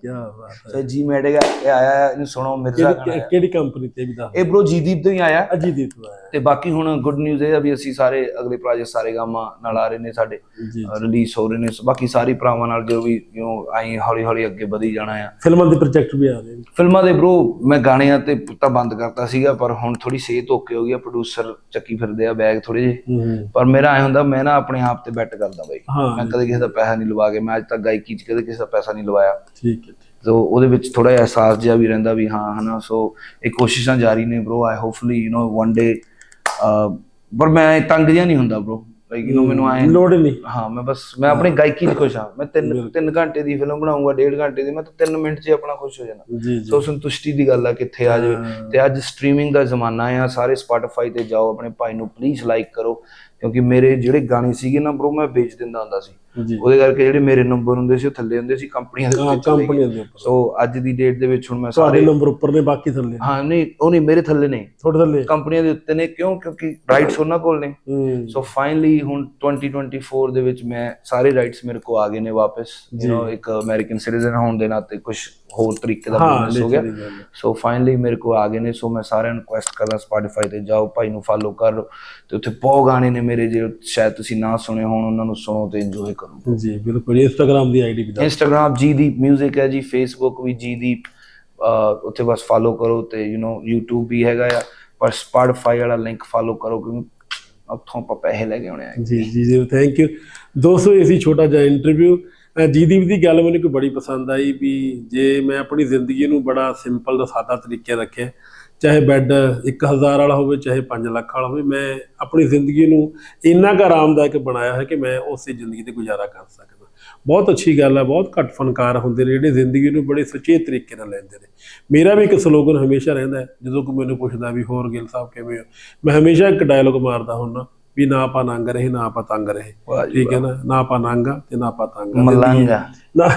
ਕੀ ਬਾਤ ਹੈ। ਸੋ ਜੀ ਮੈਰਿਕ ਇਹ ਆਇਆ ਇਹਨੂੰ ਸੁਣੋ ਮਿਰਜ਼ਾ ਕਿਹੜੀ। ਕਿਹੜੀ ਕੰਪਨੀ ਤੇ ਵੀ ਦੱਸ ਇਹ ਬ్రో ਜੀਦੀਪ ਤੋਂ ਹੀ ਆਇਆ ਅਜੀਦੀਪ ਤੋਂ ਆਇਆ ਤੇ ਬਾਕੀ ਹੁਣ ਗੁੱਡ ਨਿਊਜ਼ ਇਹ ਆ ਵੀ ਅਸੀਂ ਸਾਰੇ ਅਗਲੇ ਪ੍ਰੋਜੈਕਟ ਸਾਰੇ ਗਾਮਾਂ ਨਾਲ ਆ ਰਹੇ ਨੇ ਸਾਡੇ ਜੀ ਰਿਲੀਜ਼ ਹੋ ਰਹੇ ਨੇ। ਬਾਕੀ ਸਾਰੀ ਭਰਾਵਾਂ ਨਾਲ ਜੋ ਵੀ ਯੂ ਆਈ ਹੌਲੀ ਹੌਲੀ ਅੱਗੇ ਵਧੀ ਜਾਣਾ ਆ। ਫਿਲਮਾਂ ਦੇ ਪ੍ਰੋਜੈਕਟ ਵੀ ਆ ਰਹੇ ਨੇ। ਫਿਲਮਾਂ ਦੇ ਬ్రో ਮੈਂ ਗਾਣਿਆਂ ਤੇ ਤਾਂ ਬੰਦ ਕਰਤਾ ਸੀਗਾ ਪਰ ਹੁਣ ਥੋੜੀ ਸਿਹਤ ਓਕੇ ਹੋ ਗਈ ਆ ਪ੍ਰੋਡਿਊਸਰ ਚੱਕੀ ਫਿਰਦੇ ਆ ਬੈਗ ਥੋੜੇ ਜਿਹੇ। ਹੂੰ ਪਰ ਮੇਰਾ ਐ ਹੁੰਦਾ ਮੈਂ ਨਾ ਆਪਣੇ ਆਪ ਤੇ ਬੈਟ ਕਰਦਾ ਬਾਈ। ਮੈਂ ਕਦੇ ਕਿਸੇ ਦਾ ਪੈਸਾ ਨਹੀਂ ਲਵਾ ਕੇ ਮੈਂ ਅੱਜ ਤੱਕ ਗਾਇਕੀ 'ਚ ਕਦੇ ਕਿਸੇ ਦਾ ਪੈਸਾ ਨਹੀਂ ਲਵਾਇਆ। ਠੀਕ ਸੋ ਉਹਦੇ ਵਿੱਚ ਥੋੜਾ ਜਿਹਾ ਅਹਿਸਾਸ ਜਿਹਾ ਵੀ ਰਹਿੰਦਾ ਵੀ ਹਾਂ ਹਨਾ ਸੋ ਇਹ ਕੋਸ਼ਿਸ਼ਾਂ ਜਾਰੀ ਨੇ bro I hopefully you know one day ਪਰ ਮੈਂ ਤੰਗ ਜਿਹਾ ਨਹੀਂ ਹੁੰਦਾ ਬ్రో ਲਾਈਕ ਯੂ نو ਮੈਨੂੰ ਆਏ ਲੋੜ ਹਾਂ ਮੈਂ ਬਸ ਮੈਂ ਆਪਣੀ ਗਾਇਕੀ 'ਚ ਖੁਸ਼ ਹਾਂ। ਮੈਂ 3 3 ਘੰਟੇ ਦੀ ਫਿਲਮ ਬਣਾਉਂਗਾ 1.5 ਘੰਟੇ ਦੀ ਮੈਂ ਤਾਂ 3 ਮਿੰਟ 'ਚ ਆਪਣਾ ਖੁਸ਼ ਹੋ ਜਾਣਾ। ਸੋ ਸੰਤੁਸ਼ਟੀ ਦੀ ਗੱਲ ਆ ਕਿੱਥੇ ਆ ਜਾਵੇ। ਤੇ ਅੱਜ ਸਟ੍ਰੀਮਿੰਗ ਦਾ ਜ਼ਮਾਨਾ ਆ ਸਾਰੇ ਸਪੋਟੀਫਾਈ ਤੇ ਜਾਓ ਆਪਣੇ ਭਾਈ ਨੂੰ ਪਲੀਜ਼ ਲਾਈਕ ਕਰੋ ਕਿਉਂਕਿ ਮੇਰੇ ਜਿਹੜੇ ਗਾਣੇ ਸੀਗੇ ਨਾ ਬ్రో ਮੈਂ ਵੇਚ ਦਿੰਦਾ ਹੁੰਦਾ ਸੀ। ਉਹਦੇ ਕਰਕੇ ਜਿਹੜੇ ਮੇਰੇ ਨੰਬਰ ਹੁੰਦੇ ਸੀ ਉਹ ਥੱਲੇ ਹੁੰਦੇ ਸੀ ਕੰਪਨੀਆਂ ਦੇ ਗਏ। ਕੰਪਨੀਆਂ ਦੇ ਉੱਪਰ। ਸੋ ਅੱਜ ਦੀ ਡੇਟ ਦੇ ਵਿੱਚ ਹੁਣ ਮੈਂ ਸਾਰੇ ਨੰਬਰ ਉੱਪਰ ਨੇ ਬਾਕੀ ਥੱਲੇ। ਹਾਂ ਨਹੀਂ ਉਹ ਨਹੀਂ ਮੇਰੇ ਥੱਲੇ ਨਹੀਂ ਥੋੜੇ ਥੱਲੇ। ਕੰਪਨੀਆਂ ਦੇ ਉੱਤੇ ਨੇ ਕਿਉਂ? ਕਿਉਂਕਿ ਰਾਈਟਸ ਉਹਨਾਂ ਕੋਲ ਨੇ। ਸੋ ਫਾਈਨਲੀ ਹੁਣ 2024 ਦੇ ਵਿੱਚ ਮੈਂ ਸਾਰੇ ਰਾਈਟਸ ਮੇਰੇ ਕੋ ਆ ਗਏ ਨੇ ਵਾਪਸ। ਯੂ نو ਇੱਕ ਅਮਰੀਕਨ ਸਿਟੀਜ਼ਨ ਹੋਣ ਦੇ ਨਾਤੇ ਕੁਝ ਹੋਰ ਤਰੀਕੇ ਦਾ ਬਿਜ਼ਨਸ ਹੋ ਗਿਆ। ਸੋ ਫਾਈਨਲੀ ਮੇਰੇ ਕੋ ਆ ਗਏ ਨੇ। ਸੋ ਮੈਂ ਸਾਰਿਆਂ ਨੂੰ ਰਿਕੁਐਸਟ ਕਰਦਾ ਸਪੋਟੀਫਾਈ ਤੇ ਜਾਓ ਭਾਈ ਨੂੰ ਫਾਲੋ ਕਰੋ ਤੇ ਉੱਥੇ ਬਹੁਤ ਗਾਣੇ ਨੇ ਮੇਰੇ ਜੇ ਸ਼ਾਇਦ ਤੁਸੀਂ ਨਾ ਸੁਣੇ ਹੋਣ ਉਹਨਾਂ ਨੂੰ ਸੁਣੋ ਤੇ ਇੰਜੋਏ ਕਰੋ ਜੀ ਬਿਲਕੁਲ ਇੰਸਟਾਗ੍ਰam ਦੀ ਆਈਡੀ ਵੀ ਦੱਸ ਇੰਸਟਾਗ੍ਰam ਜੀਦੀਪ 뮤직 ਹੈ ਜੀ ਫੇਸਬੁੱਕ ਵੀ ਜੀਦੀਪ ਅਹ ਉੱਥੇ ਬਸ ਫਾਲੋ ਕਰੋ ਤੇ ਯੂ نو YouTube ਵੀ ਹੈਗਾ ਆ ਪਰ ਸਪੋਟੀਫਾਈ ਵਾਲਾ ਲਿੰਕ ਫਾਲੋ ਕਰੋ ਕਿਉਂਕਿ ਉੱਥੋਂ ਆਪਾਂ ਪੈਸੇ ਲੈ ਕੇ ਆਉਣੇ ਆ ਜੀ ਜੀ ਜੀ ਥੈਂਕ ਯੂ ਦੋਸਤੋ ਇਹ ਸੀ ਛੋਟਾ ਜਿਹਾ ਇੰਟਰਵਿਊ ਜੀਦੀਪ ਦੀ ਗੱਲ ਮੈਨੂੰ ਕੋਈ ਬੜੀ ਪਸੰਦ ਆਈ ਵੀ ਜੇ ਮੈਂ ਆਪਣੀ ਜ਼ਿੰਦਗੀ ਨੂੰ ਬੜਾ ਸਿੰਪਲ ਤੇ ਸਾਦਾ ਤਰੀਕੇ ਰੱਖਿਆ ਚਾਹੇ ਬੈੱਡ 1000 ਵਾਲਾ ਹੋਵੇ ਚਾਹੇ 5 ਲੱਖ ਵਾਲਾ ਹੋਵੇ ਮੈਂ ਆਪਣੀ ਜ਼ਿੰਦਗੀ ਨੂੰ ਇੰਨਾ ਕੁ ਆਰਾਮਦਾਇਕ ਬਣਾਇਆ ਹੈ ਕਿ ਮੈਂ ਉਸੇ ਜ਼ਿੰਦਗੀ ਤੇ ਗੁਜ਼ਾਰਾ ਕਰ ਸਕਦਾ। ਬਹੁਤ ਅੱਛੀ ਗੱਲ ਹੈ ਬਹੁਤ ਘੱਟ ਫਨਕਾਰ ਹੁੰਦੇ ਨੇ ਜਿਹੜੇ ਜ਼ਿੰਦਗੀ ਨੂੰ ਬੜੇ ਸੁਚੇਤ ਤਰੀਕੇ ਨਾਲ ਲੈਂਦੇ ਨੇ। ਮੇਰਾ ਵੀ ਇੱਕ ਸਲੋਗਨ ਹਮੇਸ਼ਾ ਰਹਿੰਦਾ ਹੈ ਜਦੋਂ ਕੋਈ ਮੈਨੂੰ ਪੁੱਛਦਾ ਵੀ ਹੋਰ ਗਿੱਲ ਸਾਹਿਬ ਕਿਵੇਂ ਹੋ ਮੈਂ ਹਮੇਸ਼ਾ ਇੱਕ ਡਾਇਲੋਗ ਮਾਰਦਾ ਹੁੰਦਾ ਵੀ ਨਾ ਆਪਾਂ ਨੰਗ ਰਹੇ ਨਾ ਆਪਾਂ ਤੰਗ ਰਹੇ। ਠੀਕ ਹੈ ਨਾ? ਨਾ ਆਪਾਂ ਨੰਗਾ ਤੇ ਨਾ ਆਪਾਂ ਤੰਗਾ ਮਲੰਗਾ ਨਾ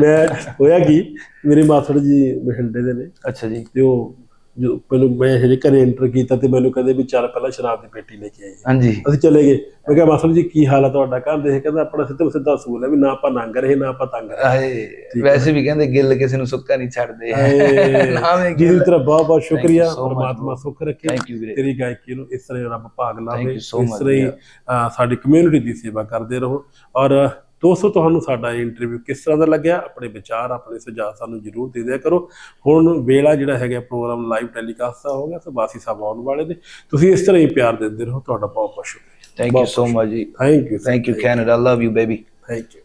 ਮੈਂ ਹੋਇਆ ਕੀ ਮੇਰੇ ਮਾਸੜ ਜੀ ਬਠਿੰਡੇ ਦੇ ਨੇ। ਅੱਛਾ ਜੀ। ਤੇ ਉਹ ਜੋ ਮੈਨੂੰ ਮੈਂ ਹਜੇ ਘਰੇ ਐਂਟਰ ਕੀਤਾ ਤੇ ਮੈਨੂੰ ਕਹਿੰਦੇ ਵੀ ਚੱਲ ਪਹਿਲਾਂ ਸ਼ਰਾਬ ਦੀ ਪੇਟੀ ਲੈ ਕੇ ਆਈਏ। ਹਾਂਜੀ। ਅਸੀਂ ਚਲੇ ਗਏ। ਮੈਂ ਕਿਹਾ ਮਾਸੜ ਜੀ ਕੀ ਹਾਲ ਹੈ ਤੁਹਾਡਾ? ਕਹਿੰਦੇ ਇਹ ਕਹਿੰਦਾ ਆਪਣਾ ਸਿੱਧਾ ਸਿੱਧਾ ਅਸੂਲ ਹੈ ਵੀ ਨਾ ਆਪਾਂ ਨੰਗ ਰਹੇ ਨਾ ਆਪਾਂ ਤੰਗ ਰਹੇ। ਵੈਸੇ ਵੀ ਕਹਿੰਦੇ ਗਿੱਲ ਕਿਸੇ ਨੂੰ ਸੁੱਕਾ ਨਹੀਂ ਛੱਡਦੇ। ਨਾਵੇਂ ਜੀ ਦੀ ਗਿੱਲ। ਤਰ੍ਹਾਂ ਬਹੁਤ ਬਹੁਤ ਸ਼ੁਕਰੀਆ ਪਰਮਾਤਮਾ. ਸੁੱਖ ਰੱਖੇ। ਤੇਰੀ ਗਾਇਕੀ ਨੂੰ ਇਸ ਤਰ੍ਹਾਂ ਰੱਬ ਭਾਗ ਲਾਵੇ ਇਸ ਤਰ੍ਹਾਂ ਸਾਡੀ ਕਮਿਊਨਿਟੀ ਦੀ ਸੇਵਾ ਕਰਦੇ ਰਹੋ। ਔਰ ਦੋਸਤੋ ਤੁਹਾਨੂੰ ਸਾਡਾ ਇਹ ਇੰਟਰਵਿਊ ਕਿਸ ਤਰ੍ਹਾਂ ਦਾ ਲੱਗਿਆ? ਆਪਣੇ ਵਿਚਾਰ ਆਪਣੇ ਸੁਝਾਅ ਸਾਨੂੰ ਜਰੂਰ ਦੇ ਦਿਆ ਕਰੋ। ਹੁਣ ਵੇਲਾ ਜਿਹੜਾ ਹੈਗਾ ਪ੍ਰੋਗਰਾਮ ਲਾਈਵ ਟੈਲੀਕਾਸਟ ਦਾ ਹੋ ਗਿਆ ਸੋ ਬਾਸੀ ਸਾਹਿਬ ਆਉਣ ਵਾਲੇ ਨੇ। ਤੁਸੀਂ ਇਸ ਤਰ੍ਹਾਂ ਹੀ ਪਿਆਰ ਦਿੰਦੇ ਰਹੋ। ਤੁਹਾਡਾ ਬਹੁਤ ਬਹੁਤ ਸ਼ੁਕਰੀਆ thank you so much ji. Thank you thank you Canada love you baby thank you